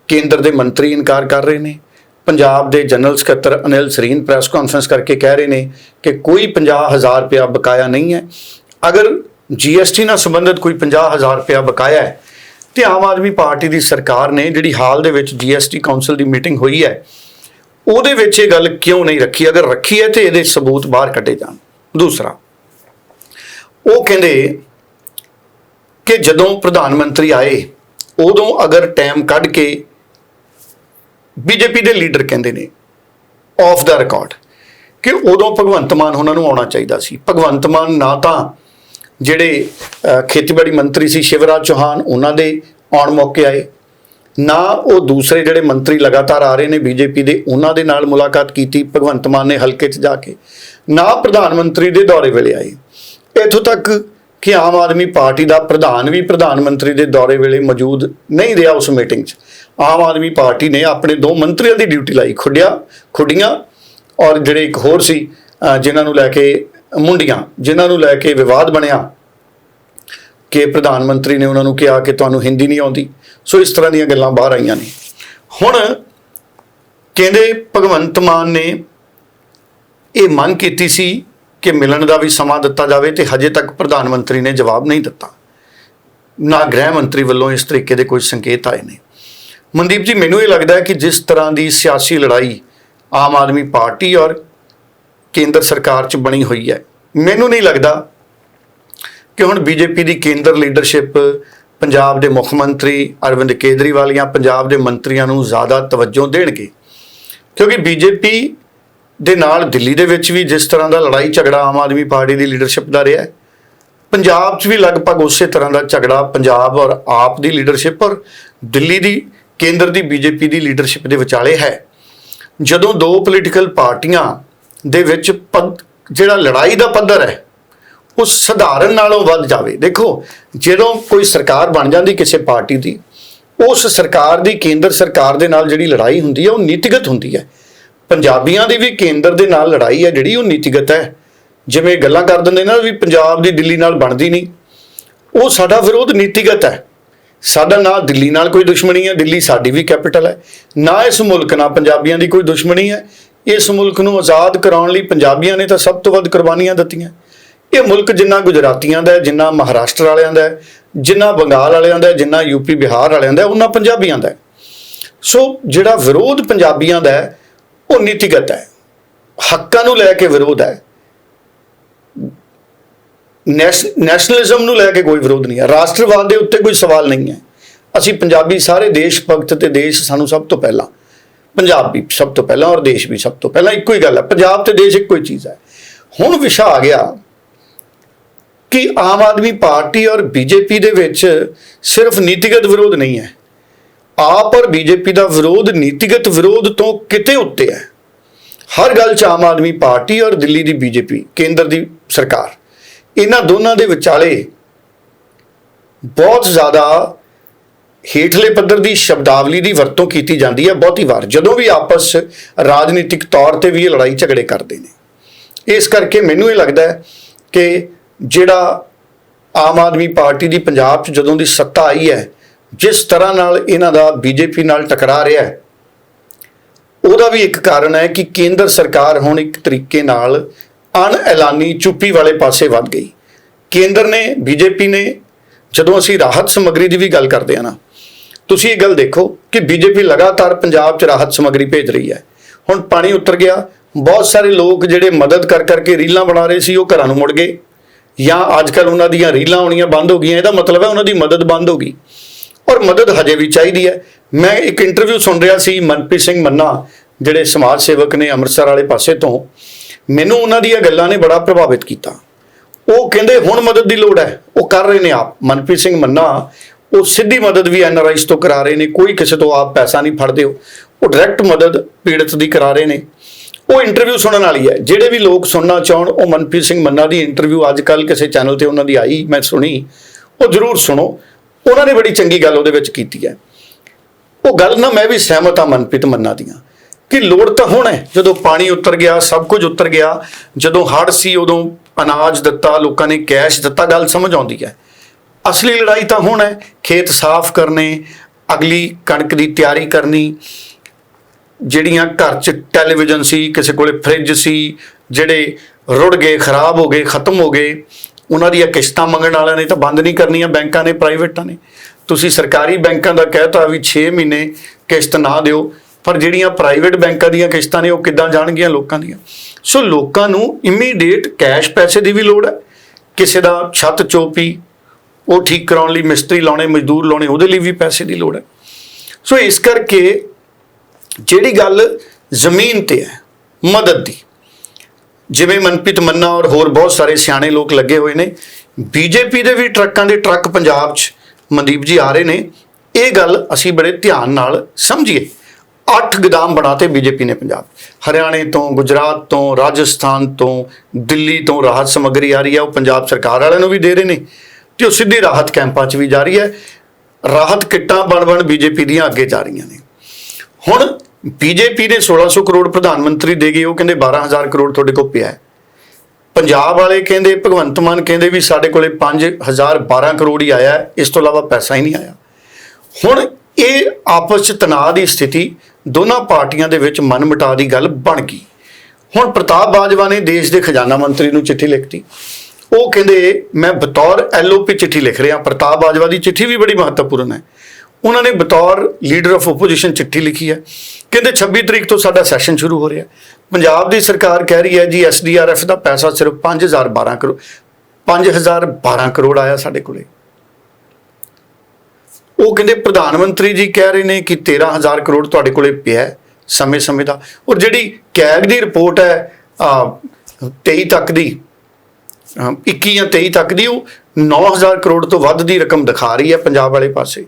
ਕੇਂਦਰ ਦੇ ਮੰਤਰੀ ਇਨਕਾਰ ਕਰ ਰਹੇ ਨੇ। ਪੰਜਾਬ ਦੇ ਜਨਰਲ ਸਕੱਤਰ ਅਨਿਲ ਸਰੀਨ ਪ੍ਰੈਸ ਕਾਨਫਰੰਸ ਕਰਕੇ ਕਹਿ ਰਹੇ ਨੇ ਕਿ ਕੋਈ 50000 ਰੁਪਇਆ ਬਕਾਇਆ ਨਹੀਂ ਹੈ। ਅਗਰ ਜੀਐਸਟੀ ਨਾਲ ਸੰਬੰਧਿਤ ਕੋਈ 50000 ਰੁਪਇਆ ਬਕਾਇਆ ਹੈ, ਤੇ ਆਮ ਆਦਮੀ ਪਾਰਟੀ ਦੀ ਸਰਕਾਰ ਨੇ ਜਿਹੜੀ ਹਾਲ ਦੇ ਵਿੱਚ ਜੀਐਸਟੀ ਕਾਉਂਸਲ ਦੀ ਮੀਟਿੰਗ ਹੋਈ ਹੈ, ਉਹਦੇ ਵਿੱਚ ਇਹ ਗੱਲ ਕਿਉਂ ਨਹੀਂ ਰੱਖੀ? ਅਗਰ ਰੱਖੀ ਹੈ ਤੇ ਇਹਦੇ ਸਬੂਤ ਬਾਹਰ ਕੱਢੇ ਜਾਣ। ਦੂਸਰਾ ਉਹ ਕਹਿੰਦੇ ਕਿ ਜਦੋਂ ਪ੍ਰਧਾਨ ਮੰਤਰੀ ਆਏ, ਉਦੋਂ ਅਗਰ ਟਾਈਮ ਕੱਢ ਕੇ ਬੀਜੇਪੀ ਦੇ ਲੀਡਰ ਕਹਿੰਦੇ ਨੇ ਆਫ ਦਾ ਰਿਕਾਰਡ ਕਿ ਉਦੋਂ ਭਗਵੰਤ ਮਾਨ ਉਹਨਾਂ ਨੂੰ ਆਉਣਾ ਚਾਹੀਦਾ ਸੀ। ਭਗਵੰਤ ਮਾਨ ਨਾ ਤਾਂ ਜਿਹੜੇ ਖੇਤੀਬਾੜੀ ਮੰਤਰੀ ਸੀ ਸ਼ਿਵਰਾਜ ਚੌਹਾਨ, ਉਹਨਾਂ ਦੇ ਆਉਣ ਮੌਕੇ ਆਏ। ਨਾ ਉਹ ਦੂਸਰੇ ਜਿਹੜੇ ਮੰਤਰੀ ਲਗਾਤਾਰ ਆ ਰਹੇ ਨੇ ਬੀਜੇਪੀ ਦੇ, ਉਹਨਾਂ ਦੇ ਨਾਲ ਮੁਲਾਕਾਤ ਕੀਤੀ, ਭਗਵੰਤ ਮਾਨ ਨੇ ਹਲਕੇ 'ਚ ਜਾ ਕੇ। ਨਾ ਪ੍ਰਧਾਨ ਮੰਤਰੀ ਦੇ ਦੌਰੇ ਵੇਲੇ ਆਏ। ਇੱਥੋਂ ਤੱਕ ਕਿ ਆਮ ਆਦਮੀ ਪਾਰਟੀ ਦਾ ਪ੍ਰਧਾਨ ਵੀ ਪ੍ਰਧਾਨ ਮੰਤਰੀ ਦੇ ਦੌਰੇ ਵੇਲੇ ਮੌਜੂਦ ਨਹੀਂ ਰਿਹਾ ਉਸ ਮੀਟਿੰਗ 'ਚ। ਆਮ ਆਦਮੀ ਪਾਰਟੀ ਨੇ ਆਪਣੇ ਦੋ ਮੰਤਰੀਆਂ ਦੀ ਡਿਊਟੀ ਲਾਈ, ਖੁੱਡਿਆ, ਖੁੱਡੀਆਂ ਔਰ ਜਿਹੜੇ ਇੱਕ ਹੋਰ ਸੀ ਜਿਨ੍ਹਾਂ ਨੂੰ ਲੈ ਕੇ ਮੁੰਡੀਆਂ, ਜਿਨ੍ਹਾਂ ਨੂੰ ਲੈ ਕੇ ਵਿਵਾਦ ਬਣਿਆ ਕਿ ਪ੍ਰਧਾਨ ਮੰਤਰੀ ਨੇ ਉਹਨਾਂ ਨੂੰ ਕਿਹਾ ਕਿ ਤੁਹਾਨੂੰ ਹਿੰਦੀ ਨਹੀਂ ਆਉਂਦੀ। ਸੋ ਇਸ ਤਰ੍ਹਾਂ ਦੀਆਂ ਗੱਲਾਂ ਬਾਹਰ ਆਈਆਂ ਨੇ। ਹੁਣ ਕਹਿੰਦੇ ਭਗਵੰਤ ਮਾਨ ਨੇ ਇਹ ਮੰਗ ਕੀਤੀ ਸੀ ਕਿ ਮਿਲਣ ਦਾ ਵੀ ਸਮਾਂ ਦਿੱਤਾ ਜਾਵੇ ਤੇ ਹਜੇ ਤੱਕ ਪ੍ਰਧਾਨ ਮੰਤਰੀ ਨੇ ਜਵਾਬ ਨਹੀਂ ਦਿੱਤਾ। ਨਾ ਗ੍ਰਹਿ ਮੰਤਰੀ ਵੱਲੋਂ ਇਸ ਤਰੀਕੇ ਦੇ ਕੋਈ ਸੰਕੇਤ ਆਏ ਨੇ। ਮਨਦੀਪ ਜੀ, ਮੈਨੂੰ ਇਹ ਲੱਗਦਾ ਹੈ ਕਿ ਜਿਸ ਤਰ੍ਹਾਂ ਦੀ ਸਿਆਸੀ ਲੜਾਈ ਆਮ ਆਦਮੀ ਪਾਰਟੀ ਔਰ ਕੇਂਦਰ ਸਰਕਾਰ 'ਚ ਬਣੀ ਹੋਈ ਹੈ, ਮੈਨੂੰ ਨਹੀਂ ਲੱਗਦਾ ਕਿ ਹੁਣ ਬੀਜੇਪੀ ਦੀ ਕੇਂਦਰ ਲੀਡਰਸ਼ਿਪ ਪੰਜਾਬ ਦੇ ਮੁੱਖ ਮੰਤਰੀ ਅਰਵਿੰਦ ਕੇਜਰੀਵਾਲ ਜਾਂ ਪੰਜਾਬ ਦੇ ਮੰਤਰੀਆਂ ਨੂੰ ਜ਼ਿਆਦਾ ਤਵੱਜੋ ਦੇਣਗੇ। ਕਿਉਂਕਿ ਬੀਜੇਪੀ ਦੇ ਨਾਲ ਦਿੱਲੀ ਦੇ ਵਿੱਚ ਵੀ ਜਿਸ ਤਰ੍ਹਾਂ ਦਾ ਲੜਾਈ ਝਗੜਾ ਆਮ ਆਦਮੀ ਪਾਰਟੀ ਦੀ ਲੀਡਰਸ਼ਿਪ ਦਾ ਰਿਹਾ ਹੈ, ਪੰਜਾਬ 'ਚ ਵੀ ਲਗਭਗ ਉਸੇ ਤਰ੍ਹਾਂ ਦਾ ਝਗੜਾ ਪੰਜਾਬ ਔਰ ਆਪ ਦੀ ਲੀਡਰਸ਼ਿਪ ਔਰ ਦਿੱਲੀ ਦੀ ਕੇਂਦਰ ਦੀ ਬੀਜੇਪੀ ਦੀ ਲੀਡਰਸ਼ਿਪ ਦੇ ਵਿਚਾਲੇ ਹੈ। ਜਦੋਂ ਦੋ ਪੋਲੀਟੀਕਲ ਪਾਰਟੀਆਂ ਦੇ ਵਿੱਚ ਪੱਧ- ਜਿਹੜਾ ਲੜਾਈ ਦਾ ਪੱਧਰ ਹੈ, ਉਹ ਸਧਾਰਨ ਨਾਲੋਂ ਵੱਧ ਜਾਵੇ। ਦੇਖੋ, ਜਦੋਂ ਕੋਈ ਸਰਕਾਰ ਬਣ ਜਾਂਦੀ ਕਿਸੇ ਪਾਰਟੀ ਦੀ, ਉਸ ਸਰਕਾਰ ਦੀ ਕੇਂਦਰ ਸਰਕਾਰ ਦੇ ਨਾਲ ਜਿਹੜੀ ਲੜਾਈ ਹੁੰਦੀ ਹੈ, ਉਹ ਨੀਤੀਗਤ ਹੁੰਦੀ ਹੈ। ਪੰਜਾਬੀਆਂ ਦੀ ਵੀ ਕੇਂਦਰ ਦੇ ਨਾਲ ਲੜਾਈ ਹੈ, ਜਿਹੜੀ ਉਹ ਨੀਤੀਗਤ ਹੈ। ਜਿਵੇਂ ਗੱਲਾਂ ਕਰ ਦਿੰਦੇ ਨਾ ਵੀ ਪੰਜਾਬ ਦੀ ਦਿੱਲੀ ਨਾਲ ਬਣਦੀ ਨਹੀਂ, ਉਹ ਸਾਡਾ ਵਿਰੋਧ ਨੀਤੀਗਤ ਹੈ। ਸਾਡਾ ਨਾ ਦਿੱਲੀ ਨਾਲ ਕੋਈ ਦੁਸ਼ਮਣੀ ਹੈ, ਦਿੱਲੀ ਸਾਡੀ ਵੀ ਕੈਪੀਟਲ ਹੈ। ਨਾ ਇਸ ਮੁਲਕ ਨਾਲ ਪੰਜਾਬੀਆਂ ਦੀ ਕੋਈ ਦੁਸ਼ਮਣੀ ਹੈ। ਇਸ ਮੁਲਕ ਨੂੰ ਆਜ਼ਾਦ ਕਰਾਉਣ ਲਈ ਪੰਜਾਬੀਆਂ ਨੇ ਤਾਂ ਸਭ ਤੋਂ ਵੱਧ ਕੁਰਬਾਨੀਆਂ ਦਿੱਤੀਆਂ। ਇਹ ਮੁਲਕ ਜਿੰਨਾ ਗੁਜਰਾਤੀਆਂ ਦਾ ਹੈ, ਜਿੰਨਾ ਮਹਾਰਾਸ਼ਟਰ ਵਾਲਿਆਂ ਦਾ ਹੈ, ਜਿੰਨਾ ਬੰਗਾਲ ਵਾਲਿਆਂ ਦਾ ਹੈ, ਜਿੰਨਾ ਯੂਪੀ ਬਿਹਾਰ ਵਾਲਿਆਂ ਦਾ ਹੈ, ਉਹਨਾਂ ਪੰਜਾਬੀਆਂ ਦਾ ਸੋ ਜਿਹੜਾ ਵਿਰੋਧ ਪੰਜਾਬੀਆਂ ਦਾ ਹੈ ਉਹ ਨੀਤੀਗਤ ਹੈ। ਹੱਕਾਂ ਨੂੰ ਲੈ ਕੇ ਵਿਰੋਧ ਹੈ। ਨੈਸ਼- ਨੈਸ਼ਨਲਿਜ਼ਮ ਨੂੰ ਲੈ ਕੇ ਕੋਈ ਵਿਰੋਧ ਨਹੀਂ ਹੈ। ਰਾਸ਼ਟਰਵਾਦ ਦੇ ਉੱਤੇ ਕੋਈ ਸਵਾਲ ਨਹੀਂ ਹੈ। ਅਸੀਂ ਪੰਜਾਬੀ ਸਾਰੇ ਦੇਸ਼ ਭਗਤ ਤੇ ਦੇਸ਼ ਸਾਨੂੰ ਸਭ ਤੋਂ ਪਹਿਲਾਂ, ਪੰਜਾਬ ਵੀ ਸਭ ਤੋਂ ਪਹਿਲਾਂ ਔਰ ਦੇਸ਼ ਵੀ ਸਭ ਤੋਂ ਪਹਿਲਾਂ ਇੱਕੋ ਹੀ ਗੱਲ ਹੈ। ਪੰਜਾਬ ਤੇ ਦੇਸ਼ ਇੱਕੋ ਹੀ ਚੀਜ਼ ਹੈ। ਹੁਣ ਵਿਸ਼ਾ ਆ ਗਿਆ ਕਿ ਆਮ ਆਦਮੀ ਪਾਰਟੀ ਔਰ ਬੀਜੇਪੀ ਦੇ ਵਿੱਚ ਸਿਰਫ ਨੀਤੀਗਤ ਵਿਰੋਧ ਨਹੀਂ ਹੈ। ਆਪ ਔਰ ਬੀਜੇਪੀ ਦਾ ਵਿਰੋਧ, ਨੀਤੀਗਤ ਵਿਰੋਧ ਤੋਂ ਕਿਤੇ ਉੱਤੇ ਹੈ। ਹਰ ਗੱਲ 'ਚ ਆਮ ਆਦਮੀ ਪਾਰਟੀ ਔਰ ਦਿੱਲੀ ਦੀ ਬੀਜੇਪੀ, ਕੇਂਦਰ ਦੀ ਸਰਕਾਰ, ਇਹਨਾਂ ਦੋਨਾਂ ਦੇ ਵਿਚਾਲੇ ਬਹੁਤ ਜ਼ਿਆਦਾ ਹੇਠਲੇ ਪੱਧਰ ਦੀ ਸ਼ਬਦਾਵਲੀ ਦੀ ਵਰਤੋਂ ਕੀਤੀ ਜਾਂਦੀ ਹੈ ਬਹੁਤੀ ਵਾਰ, ਜਦੋਂ ਵੀ ਆਪਸ ਰਾਜਨੀਤਿਕ ਤੌਰ ਤੇ ਵੀ ਇਹ ਲੜਾਈ ਝਗੜੇ ਕਰਦੇ ਨੇ। ਇਸ ਕਰਕੇ ਮੈਨੂੰ ਇਹ ਲੱਗਦਾ ਹੈ ਕਿ ਜਿਹੜਾ ਆਮ ਆਦਮੀ ਪਾਰਟੀ ਦੀ ਪੰਜਾਬ 'ਚ ਜਦੋਂ ਦੀ ਸੱਤਾ ਆਈ ਹੈ ਜਿਸ ਤਰ੍ਹਾਂ ਨਾਲ ਇਹਨਾਂ ਦਾ ਬੀਜੇਪੀ ਨਾਲ ਟਕਰਾ ਰਿਹਾ ਹੈ, ਉਹਦਾ ਵੀ ਇੱਕ ਕਾਰਨ ਹੈ ਕਿ ਕੇਂਦਰ ਸਰਕਾਰ ਹੁਣ ਇੱਕ ਤਰੀਕੇ ਨਾਲ ਅਣਐਲਾਨੀ ਚੁੱਪੀ ਵਾਲੇ ਪਾਸੇ ਵੱਧ ਗਈ। ਕੇਂਦਰ ਨੇ, ਬੀਜੇਪੀ ਨੇ, ਜਦੋਂ ਅਸੀਂ ਰਾਹਤ ਸਮੱਗਰੀ ਦੀ ਵੀ ਗੱਲ ਕਰਦੇ ਆ ਨਾ, ਤੁਸੀਂ ਇਹ ਗੱਲ ਦੇਖੋ ਕਿ ਬੀਜੇਪੀ ਲਗਾਤਾਰ ਪੰਜਾਬ 'ਚ ਰਾਹਤ ਸਮੱਗਰੀ ਭੇਜ ਰਹੀ ਹੈ। ਹੁਣ ਪਾਣੀ ਉਤਰ ਗਿਆ, ਬਹੁਤ ਸਾਰੇ ਲੋਕ ਜਿਹੜੇ ਮਦਦ ਕਰ ਕਰਕੇ ਰੀਲਾਂ ਬਣਾ ਰਹੇ ਸੀ, ਉਹ ਘਰਾਂ ਨੂੰ ਮੁੜ ਗਏ। ਜਾਂ ਅੱਜ ਕੱਲ ਉਹਨਾਂ ਦੀਆਂ ਰੀਲਾਂ ਆਉਣੀਆਂ ਬੰਦ ਹੋ ਗਈਆਂ, ਇਹਦਾ ਮਤਲਬ ਹੈ ਉਹਨਾਂ ਦੀ ਮਦਦ ਬੰਦ ਹੋ ਗਈ। ਪਰ ਮਦਦ ਹਜੇ ਵੀ ਚਾਹੀਦੀ ਹੈ। ਮੈਂ ਇੱਕ ਇੰਟਰਵਿਊ ਸੁਣ ਰਿਹਾ ਸੀ ਮਨਪ੍ਰੀਤ ਸਿੰਘ ਮੰਨਾ, ਜਿਹੜੇ ਸਮਾਜ ਸੇਵਕ ਨੇ ਅੰਮ੍ਰਿਤਸਰ ਵਾਲੇ ਪਾਸੇ ਤੋਂ। ਮੈਨੂੰ ਉਹਨਾਂ ਦੀਆਂ ਗੱਲਾਂ ਨੇ ਬੜਾ ਪ੍ਰਭਾਵਿਤ ਕੀਤਾ। ਉਹ ਕਹਿੰਦੇ, ਹੁਣ ਮਦਦ ਦੀ ਲੋੜ ਹੈ। ਉਹ ਕਰ ਰਹੇ ਨੇ ਆਪ। ਮਨਪ੍ਰੀਤ ਸਿੰਘ ਮੰਨਾ, ਉਹ ਸਿੱਧੀ ਮਦਦ ਵੀ ਐਨਆਰਆਈਸ ਤੋਂ ਕਰਾ ਰਹੇ ਨੇ। ਕੋਈ ਕਿਸੇ ਤੋਂ ਆਪ ਪੈਸਾ ਨਹੀਂ ਫੜਦੇ। ਹੋ ਉਹ ਡਾਇਰੈਕਟ ਮਦਦ ਪੀੜਤ ਦੀ ਕਰਾ ਰਹੇ ਨੇ। ਉਹ ਇੰਟਰਵਿਊ ਸੁਣਨ ਵਾਲੀ ਹੈ। ਜਿਹੜੇ ਵੀ ਲੋਕ ਸੁਣਨਾ ਚਾਹਣ, ਉਹ ਮਨਪ੍ਰੀਤ ਸਿੰਘ ਮੰਨਾ ਦੀ ਇੰਟਰਵਿਊ ਅੱਜ ਕੱਲ ਕਿਸੇ ਚੈਨਲ ਤੇ ਉਹਨਾਂ ਦੀ ਆਈ, ਮੈਂ ਸੁਣੀ। ਉਹ ਜ਼ਰੂਰ ਸੁਣੋ। ਉਹਨਾਂ ਨੇ ਬੜੀ ਚੰਗੀ ਗੱਲ ਉਹਦੇ ਵਿੱਚ ਕੀਤੀ ਹੈ। ਉਹ ਗੱਲ ਨਾ ਮੈਂ ਵੀ ਸਹਿਮਤ ਹਾਂ, ਮਨਪ੍ਰੀਤ ਮੰਨਾ ਦੀਆਂ ਕਿ ਲੋੜ ਤਾਂ ਹੁਣ ਹੈ। ਜਦੋਂ ਪਾਣੀ ਉਤਰ ਗਿਆ, ਸਭ ਕੁਝ ਉਤਰ ਗਿਆ, ਜਦੋਂ ਹੜ੍ਹ ਸੀ, ਉਦੋਂ ਅਨਾਜ ਦਿੱਤਾ, ਲੋਕਾਂ ਨੇ ਕੈਸ਼ ਦਿੱਤਾ, ਗੱਲ ਸਮਝ ਆਉਂਦੀ ਹੈ। ਅਸਲੀ ਲੜਾਈ ਤਾਂ ਹੁਣ ਹੈ, ਖੇਤ ਸਾਫ਼ ਕਰਨੇ, ਅਗਲੀ ਕਣਕ ਦੀ ਤਿਆਰੀ ਕਰਨੀ, ਜਿਹੜੀਆਂ ਘਰ 'ਚ ਟੈਲੀਵਿਜ਼ਨ ਸੀ, ਕਿਸੇ ਕੋਲੇ ਫ੍ਰਿਜ ਸੀ, ਜਿਹੜੇ ਰੁੜ ਗਏ, ਖਰਾਬ ਹੋ ਗਏ, ਖਤਮ ਹੋ ਗਏ ਉਹਨਾਂ ਦੀਆਂ ਕਿਸ਼ਤਾਂ ਮੰਗਣ ਵਾਲਿਆਂ ਨੇ ਤਾਂ ਬੰਦ ਨਹੀਂ ਕਰਨੀਆਂ, ਬੈਂਕਾਂ ਨੇ, ਪ੍ਰਾਈਵੇਟਾਂ ਨੇ। ਤੁਸੀਂ ਸਰਕਾਰੀ ਬੈਂਕਾਂ ਦਾ ਕਹਿਤਾ ਵੀ 6 ਮਹੀਨੇ ਕਿਸ਼ਤ ਨਾ ਦਿਓ, ਪਰ ਜਿਹੜੀਆਂ ਪ੍ਰਾਈਵੇਟ ਬੈਂਕਾਂ ਦੀਆਂ ਕਿਸ਼ਤਾਂ ਨੇ, ਉਹ ਕਿੱਦਾਂ ਜਾਣਗੀਆਂ ਲੋਕਾਂ ਦੀਆਂ? ਸੋ ਲੋਕਾਂ ਨੂੰ ਇਮੀਡੀਏਟ ਕੈਸ਼ ਪੈਸੇ ਦੀ ਵੀ ਲੋੜ ਹੈ। ਕਿਸੇ ਦਾ ਛੱਤ ਚੋਪੀ, ਉਹ ਠੀਕ ਕਰਾਉਣ ਲਈ ਮਿਸਤਰੀ ਲਾਉਣੇ, ਮਜ਼ਦੂਰ ਲਾਉਣੇ, ਉਹਦੇ ਲਈ ਵੀ ਪੈਸੇ ਦੀ ਲੋੜ ਹੈ। ਸੋ ਇਸ ਕਰਕੇ ਜਿਹੜੀ ਗੱਲ ਜ਼ਮੀਨ ਤੇ ਹੈ, ਮਦਦ ਦੀ ਜਿਵੇਂ ਮਨਪ੍ਰੀਤ ਮੰਨਾ ਔਰ ਹੋਰ ਬਹੁਤ ਸਾਰੇ ਸਿਆਣੇ ਲੋਕ ਲੱਗੇ ਹੋਏ ਨੇ, ਬੀਜੇਪੀ ਦੇ ਵੀ ਟਰੱਕਾਂ ਦੇ ਟਰੱਕ ਪੰਜਾਬ 'ਚ ਮਨਦੀਪ ਜੀ ਆ ਰਹੇ ਨੇ, ਇਹ ਗੱਲ ਅਸੀਂ ਬੜੇ ਧਿਆਨ ਨਾਲ ਸਮਝੀਏ। ਅੱਠ ਗਦਾਮ ਬਣਾਤੇ ਬੀਜੇਪੀ ਨੇ ਪੰਜਾਬ। ਹਰਿਆਣੇ ਤੋਂ, ਗੁਜਰਾਤ ਤੋਂ, ਰਾਜਸਥਾਨ ਤੋਂ, ਦਿੱਲੀ ਤੋਂ ਰਾਹਤ ਸਮੱਗਰੀ ਆ ਰਹੀ ਹੈ, ਉਹ ਪੰਜਾਬ ਸਰਕਾਰ ਵਾਲਿਆਂ ਨੂੰ ਵੀ ਦੇ ਰਹੇ ਨੇ। ਤੇ ਉਹ ਸਿੱਧੀ ਰਾਹਤ ਕੈਂਪਾਂ 'ਚ ਵੀ ਜਾ ਰਹੀ ਹੈ। ਰਾਹਤ ਕਿੱਟਾਂ ਬਣ ਬਣ ਬੀਜੇਪੀ ਦੀਆਂ ਅੱਗੇ ਜਾ ਰਹੀਆਂ ਨੇ। ਹੁਣ ਬੀਜੇਪੀ ਨੇ 1600 ਕਰੋੜ ਪ੍ਰਧਾਨ ਮੰਤਰੀ ਦੇ ਗਏ, ਉਹ ਕਹਿੰਦੇ 12000 ਕਰੋੜ ਤੁਹਾਡੇ ਕੋਲ ਪਿਆ ਹੈ। ਪੰਜਾਬ ਵਾਲੇ ਕਹਿੰਦੇ, ਭਗਵੰਤ ਮਾਨ ਕਹਿੰਦੇ ਵੀ ਸਾਡੇ ਕੋਲੇ 5012 ਕਰੋੜ ਹੀ ਆਇਆ ਇਸ ਤੋਂ ਇਲਾਵਾ ਪੈਸਾ ਹੀ ਨਹੀਂ ਆਇਆ। ਹੁਣ ਇਹ ਆਪਸ ਚ ਤਣਾਅ ਦੀ ਸਥਿਤੀ ਦੋਨਾਂ ਪਾਰਟੀਆਂ ਦੇ ਵਿੱਚ ਮਨਮਟਾ ਦੀ ਗੱਲ ਬਣ ਗਈ। ਹੁਣ ਪ੍ਰਤਾਪ ਬਾਜਵਾ ਨੇ ਦੇਸ਼ ਦੇ ਖਜ਼ਾਨਾ ਮੰਤਰੀ ਨੂੰ ਚਿੱਠੀ ਲਿਖਤੀ। ਉਹ ਕਹਿੰਦੇ, ਮੈਂ ਬਤੌਰ ਐਲਓਪੀ ਚਿੱਠੀ ਲਿਖ ਰਿਹਾ, ਪ੍ਰਤਾਪ ਬਾਜਵਾ ਦੀ ਚਿੱਠੀ ਵੀ ਬੜੀ ਮਹੱਤਵਪੂਰਨ ਹੈ। ਉਹਨਾਂ ਨੇ ਬਤੌਰ ਲੀਡਰ ਆਫ ਆਪੋਜੀਸ਼ਨ ਚਿੱਠੀ ਲਿਖੀ ਹੈ। ਕਹਿੰਦੇ 26 ਤਰੀਕ ਤੋਂ ਸਾਡਾ ਸੈਸ਼ਨ ਸ਼ੁਰੂ ਹੋ ਰਿਹਾ। ਪੰਜਾਬ ਦੀ ਸਰਕਾਰ ਕਹਿ ਰਹੀ ਹੈ ਜੀ ਐਸਡੀਆਰਐਫ ਦਾ ਪੈਸਾ ਸਿਰਫ 5012 ਕਰੋੜ 5012 ਕਰੋੜ ਆਇਆ ਸਾਡੇ ਕੋਲੇ। ਉਹ ਕਹਿੰਦੇ, ਪ੍ਰਧਾਨ ਮੰਤਰੀ ਜੀ ਕਹਿ ਰਹੇ ਨੇ ਕਿ 13000 ਕਰੋੜ ਤੁਹਾਡੇ ਕੋਲੇ ਪਿਆ ਸਮੇਂ-ਸਮੇਂ ਦਾ। ਔਰ ਜਿਹੜੀ ਕੈਗ ਦੀ ਰਿਪੋਰਟ ਹੈ, ਆ 23 ਤੱਕ ਦੀ ਅਹ 21 ਜਾਂ 23 ਤੱਕ ਦੀ, ਉਹ 9000 ਕਰੋੜ ਤੋਂ ਵੱਧ ਦੀ ਰਕਮ ਦਿਖਾ ਰਹੀ ਹੈ ਪੰਜਾਬ ਵਾਲੇ ਪਾਸੇ।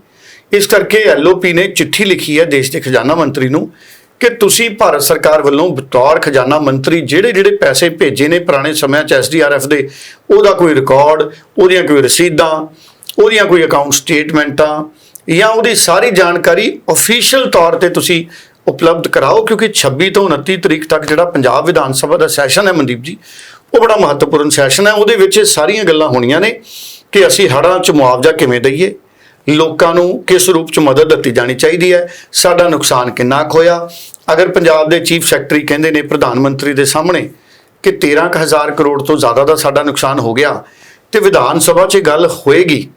ਇਸ ਕਰਕੇ ਐਲਓਪੀ ਨੇ ਚਿੱਠੀ ਲਿਖੀ ਹੈ ਦੇਸ਼ ਦੇ ਖਜ਼ਾਨਾ ਮੰਤਰੀ ਨੂੰ ਕਿ ਤੁਸੀਂ ਭਾਰਤ ਸਰਕਾਰ ਵੱਲੋਂ ਬਤੌਰ ਖਜ਼ਾਨਾ ਮੰਤਰੀ ਜਿਹੜੇ ਜਿਹੜੇ ਪੈਸੇ ਭੇਜੇ ਨੇ ਪੁਰਾਣੇ ਸਮਿਆਂ 'ਚ ਐਸਡੀਆਰਐਫ ਦੇ, ਉਹਦਾ ਕੋਈ ਰਿਕਾਰਡ, ਉਹਦੀਆਂ ਕੋਈ ਰਸੀਦਾਂ, ਉਹਦੀਆਂ ਕੋਈ ਅਕਾਊਂਟ ਸਟੇਟਮੈਂਟਾਂ ਜਾਂ ਉਹਦੀ ਸਾਰੀ ਜਾਣਕਾਰੀ ਅਫੀਸ਼ੀਅਲ ਤੌਰ ਤੇ ਤੁਸੀਂ ਉਪਲਬਧ ਕਰਾਓ ਕਿਉਂਕਿ 26 ਤੋਂ 29 ਤਰੀਕ ਤੱਕ ਜਿਹੜਾ ਪੰਜਾਬ ਵਿਧਾਨ ਸਭਾ ਦਾ ਸੈਸ਼ਨ ਹੈ ਮਨਦੀਪ ਜੀ, ਉਹ ਬੜਾ ਮਹੱਤਵਪੂਰਨ ਸੈਸ਼ਨ ਹੈ। ਉਹਦੇ ਵਿੱਚ ਇਹ ਸਾਰੀਆਂ ਗੱਲਾਂ ਹੋਣੀਆਂ ਨੇ ਕਿ ਅਸੀਂ ਹੜ੍ਹਾਂ 'ਚ ਮੁਆਵਜ਼ਾ ਕਿਵੇਂ ਦਈਏ ਲੋਕਾਂ ਨੂੰ ਕਿਸ ਰੂਪ 'ਚ ਮਦਦ ਦਿੱਤੀ ਜਾਣੀ ਚਾਹੀਦੀ ਹੈ? ਸਾਡਾ ਨੁਕਸਾਨ ਕਿੰਨਾ ਕੁ ਹੋਇਆ? ਅਗਰ ਪੰਜਾਬ ਦੇ ਚੀਫ ਸੈਕਟਰੀ ਕਹਿੰਦੇ ਨੇ ਪ੍ਰਧਾਨ ਮੰਤਰੀ ਦੇ ਸਾਹਮਣੇ ਕਿ 13000 ਕਰੋੜ ਤੋਂ ਜ਼ਿਆਦਾ ਦਾ ਸਾਡਾ ਨੁਕਸਾਨ ਹੋ ਗਿਆ, ਤੇ ਵਿਧਾਨ ਸਭਾ 'ਚ ਇਹ ਗੱਲ ਹੋਏਗੀ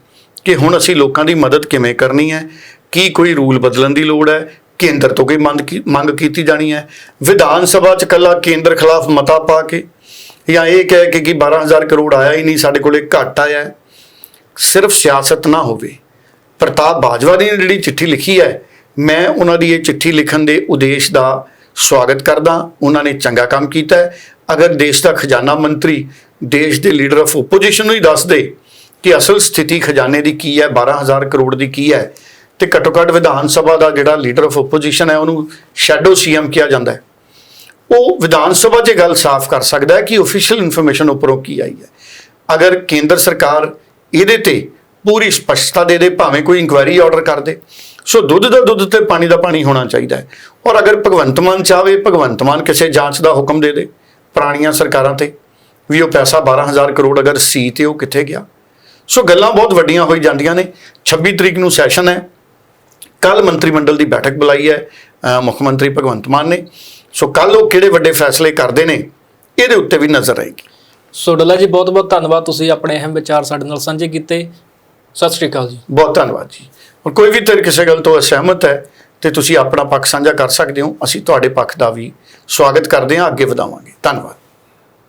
ਕਿ ਹੁਣ ਅਸੀਂ ਲੋਕਾਂ ਦੀ ਮਦਦ ਕਿਵੇਂ ਕਰਨੀ ਹੈ? ਕੀ ਕੋਈ ਰੂਲ ਬਦਲਣ ਦੀ ਲੋੜ ਹੈ? ਕੇਂਦਰ ਤੋਂ ਕੋਈ ਮੰਗ ਕੀ- ਮੰਗ ਕੀਤੀ ਜਾਣੀ ਹੈ? ਵਿਧਾਨ ਸਭਾ 'ਚ ਕੱਲਾ ਕੇਂਦਰ ਖਿਲਾਫ ਮਤਾ ਪਾ ਕੇ ਜਾਂ ਇਹ ਕਹਿ ਕੇ ਕਿ 12000 ਕਰੋੜ ਆਇਆ ਹੀ ਨਹੀਂ, ਸਾਡੇ ਕੋਲੇ ਘੱਟ ਆਇਆ ਸਿਰਫ ਸਿਆਸਤ ਨਾ ਹੋਵੇ। ਪ੍ਰਤਾਪ ਬਾਜਵਾ ਨੇ ਜਿਹੜੀ ਚਿੱਠੀ ਲਿਖੀ ਹੈ, ਮੈਂ ਉਹਨਾਂ ਦੀ ਇਹ ਚਿੱਠੀ ਲਿਖਣ ਦੇ ਉਦੇਸ਼ ਦਾ ਸਵਾਗਤ ਕਰਦਾ। ਉਹਨਾਂ ਨੇ ਚੰਗਾ ਕੰਮ ਕੀਤਾ ਹੈ। ਅਗਰ ਦੇਸ਼ ਦਾ ਖਜ਼ਾਨਾ ਮੰਤਰੀ ਦੇਸ਼ ਦੇ ਲੀਡਰ ਆਫ ਓਪੋਜੀਸ਼ਨ ਨੂੰ ਹੀ ਦੱਸ ਦੇ ਕਿ ਅਸਲ ਸਥਿਤੀ ਖਜ਼ਾਨੇ ਦੀ ਕੀ ਹੈ 12000 ਕਰੋੜ ਦੀ ਕੀ ਹੈ, ਤੇ ਘੱਟੋ ਘੱਟ ਵਿਧਾਨ ਸਭਾ ਦਾ ਜਿਹੜਾ ਲੀਡਰ ਆਫ ਓਪੋਜੀਸ਼ਨ ਹੈ, ਉਹਨੂੰ ਸ਼ੈਡੋ ਸੀਐਮ ਕਿਹਾ ਜਾਂਦਾ ਹੈ। ਉਹ ਵਿਧਾਨ ਸਭਾ 'ਚ ਇਹ ਗੱਲ ਸਾਫ਼ ਕਰ ਸਕਦਾ ਹੈ ਕਿ ਅਫੀਸ਼ੀਅਲ ਇਨਫੋਰਮੇਸ਼ਨ ਉੱਪਰੋਂ ਕੀ ਆਈ ਹੈ। ਅਗਰ ਕੇਂਦਰ ਸਰਕਾਰ ਇਹਦੇ ਤੇ ਪੂਰੀ ਸਪਸ਼ਟਤਾ ਦੇ ਦੇ, ਭਾਵੇਂ ਕੋਈ ਇਨਕੁਆਇਰੀ ਆਰਡਰ ਕਰ ਦੇ। ਸੋ ਦੁੱਧ ਦਾ ਦੁੱਧ ਤੇ ਪਾਣੀ ਦਾ ਪਾਣੀ ਹੋਣਾ ਚਾਹੀਦਾ ਹੈ। ਔਰ ਅਗਰ ਭਗਵੰਤ ਮਾਨ ਚਾਵੇ ਭਗਵੰਤ ਮਾਨ ਕਿਸੇ ਜਾਂਚ ਦਾ ਹੁਕਮ ਦੇ ਦੇ, ਪੁਰਾਣੀਆਂ ਸਰਕਾਰਾਂ ਤੇ, ਵੀ ਉਹ ਪੈਸਾ 12000 ਕਰੋੜ ਅਗਰ ਸੀ ਤੇ ਉਹ ਕਿੱਥੇ ਗਿਆ। ਸੋ ਗੱਲਾਂ ਬਹੁਤ ਵੱਡੀਆਂ ਹੋਈ ਜਾਂਦੀਆਂ ਨੇ। 26 ਤਰੀਕ ਨੂੰ ਸੈਸ਼ਨ ਹੈ। ਕੱਲ ਮੰਤਰੀ ਮੰਡਲ ਦੀ ਬੈਠਕ ਬੁਲਾਈ ਹੈ ਮੁੱਖ ਮੰਤਰੀ ਭਗਵੰਤ ਮਾਨ ਨੇ। ਸੋ ਕੱਲ ਉਹ ਕਿਹੜੇ ਵੱਡੇ ਫੈਸਲੇ ਕਰਦੇ ਨੇ, ਇਹਦੇ ਉੱਤੇ ਵੀ ਨਜ਼ਰ ਆਏਗੀ। ਸੋ, ਡੱਲਾ ਜੀ ਬਹੁਤ ਬਹੁਤ ਧੰਨਵਾਦ। ਤੁਸੀਂ ਆਪਣੇ ਅਹਿਮ ਵਿਚਾਰ ਸਾਡੇ ਨਾਲ ਸਾਂਝੇ ਕੀਤੇ। ਸਤਿ ਸ਼੍ਰੀ ਅਕਾਲ ਜੀ। ਬਹੁਤ ਧੰਨਵਾਦ ਜੀ। ਹੁਣ ਕੋਈ ਵੀ ਤੇਰੇ ਕਿਸੇ ਗੱਲ ਤੋਂ ਅਸਹਿਮਤ ਹੈ ਤੇ ਤੁਸੀਂ ਆਪਣਾ ਪੱਖ ਸਾਂਝਾ ਕਰ ਸਕਦੇ ਹੋ, ਅਸੀਂ ਤੁਹਾਡੇ ਪੱਖ ਦਾ ਵੀ ਸਵਾਗਤ ਕਰਦੇ ਹਾਂ, ਅੱਗੇ ਵਧਾਵਾਂਗੇ। ਧੰਨਵਾਦ।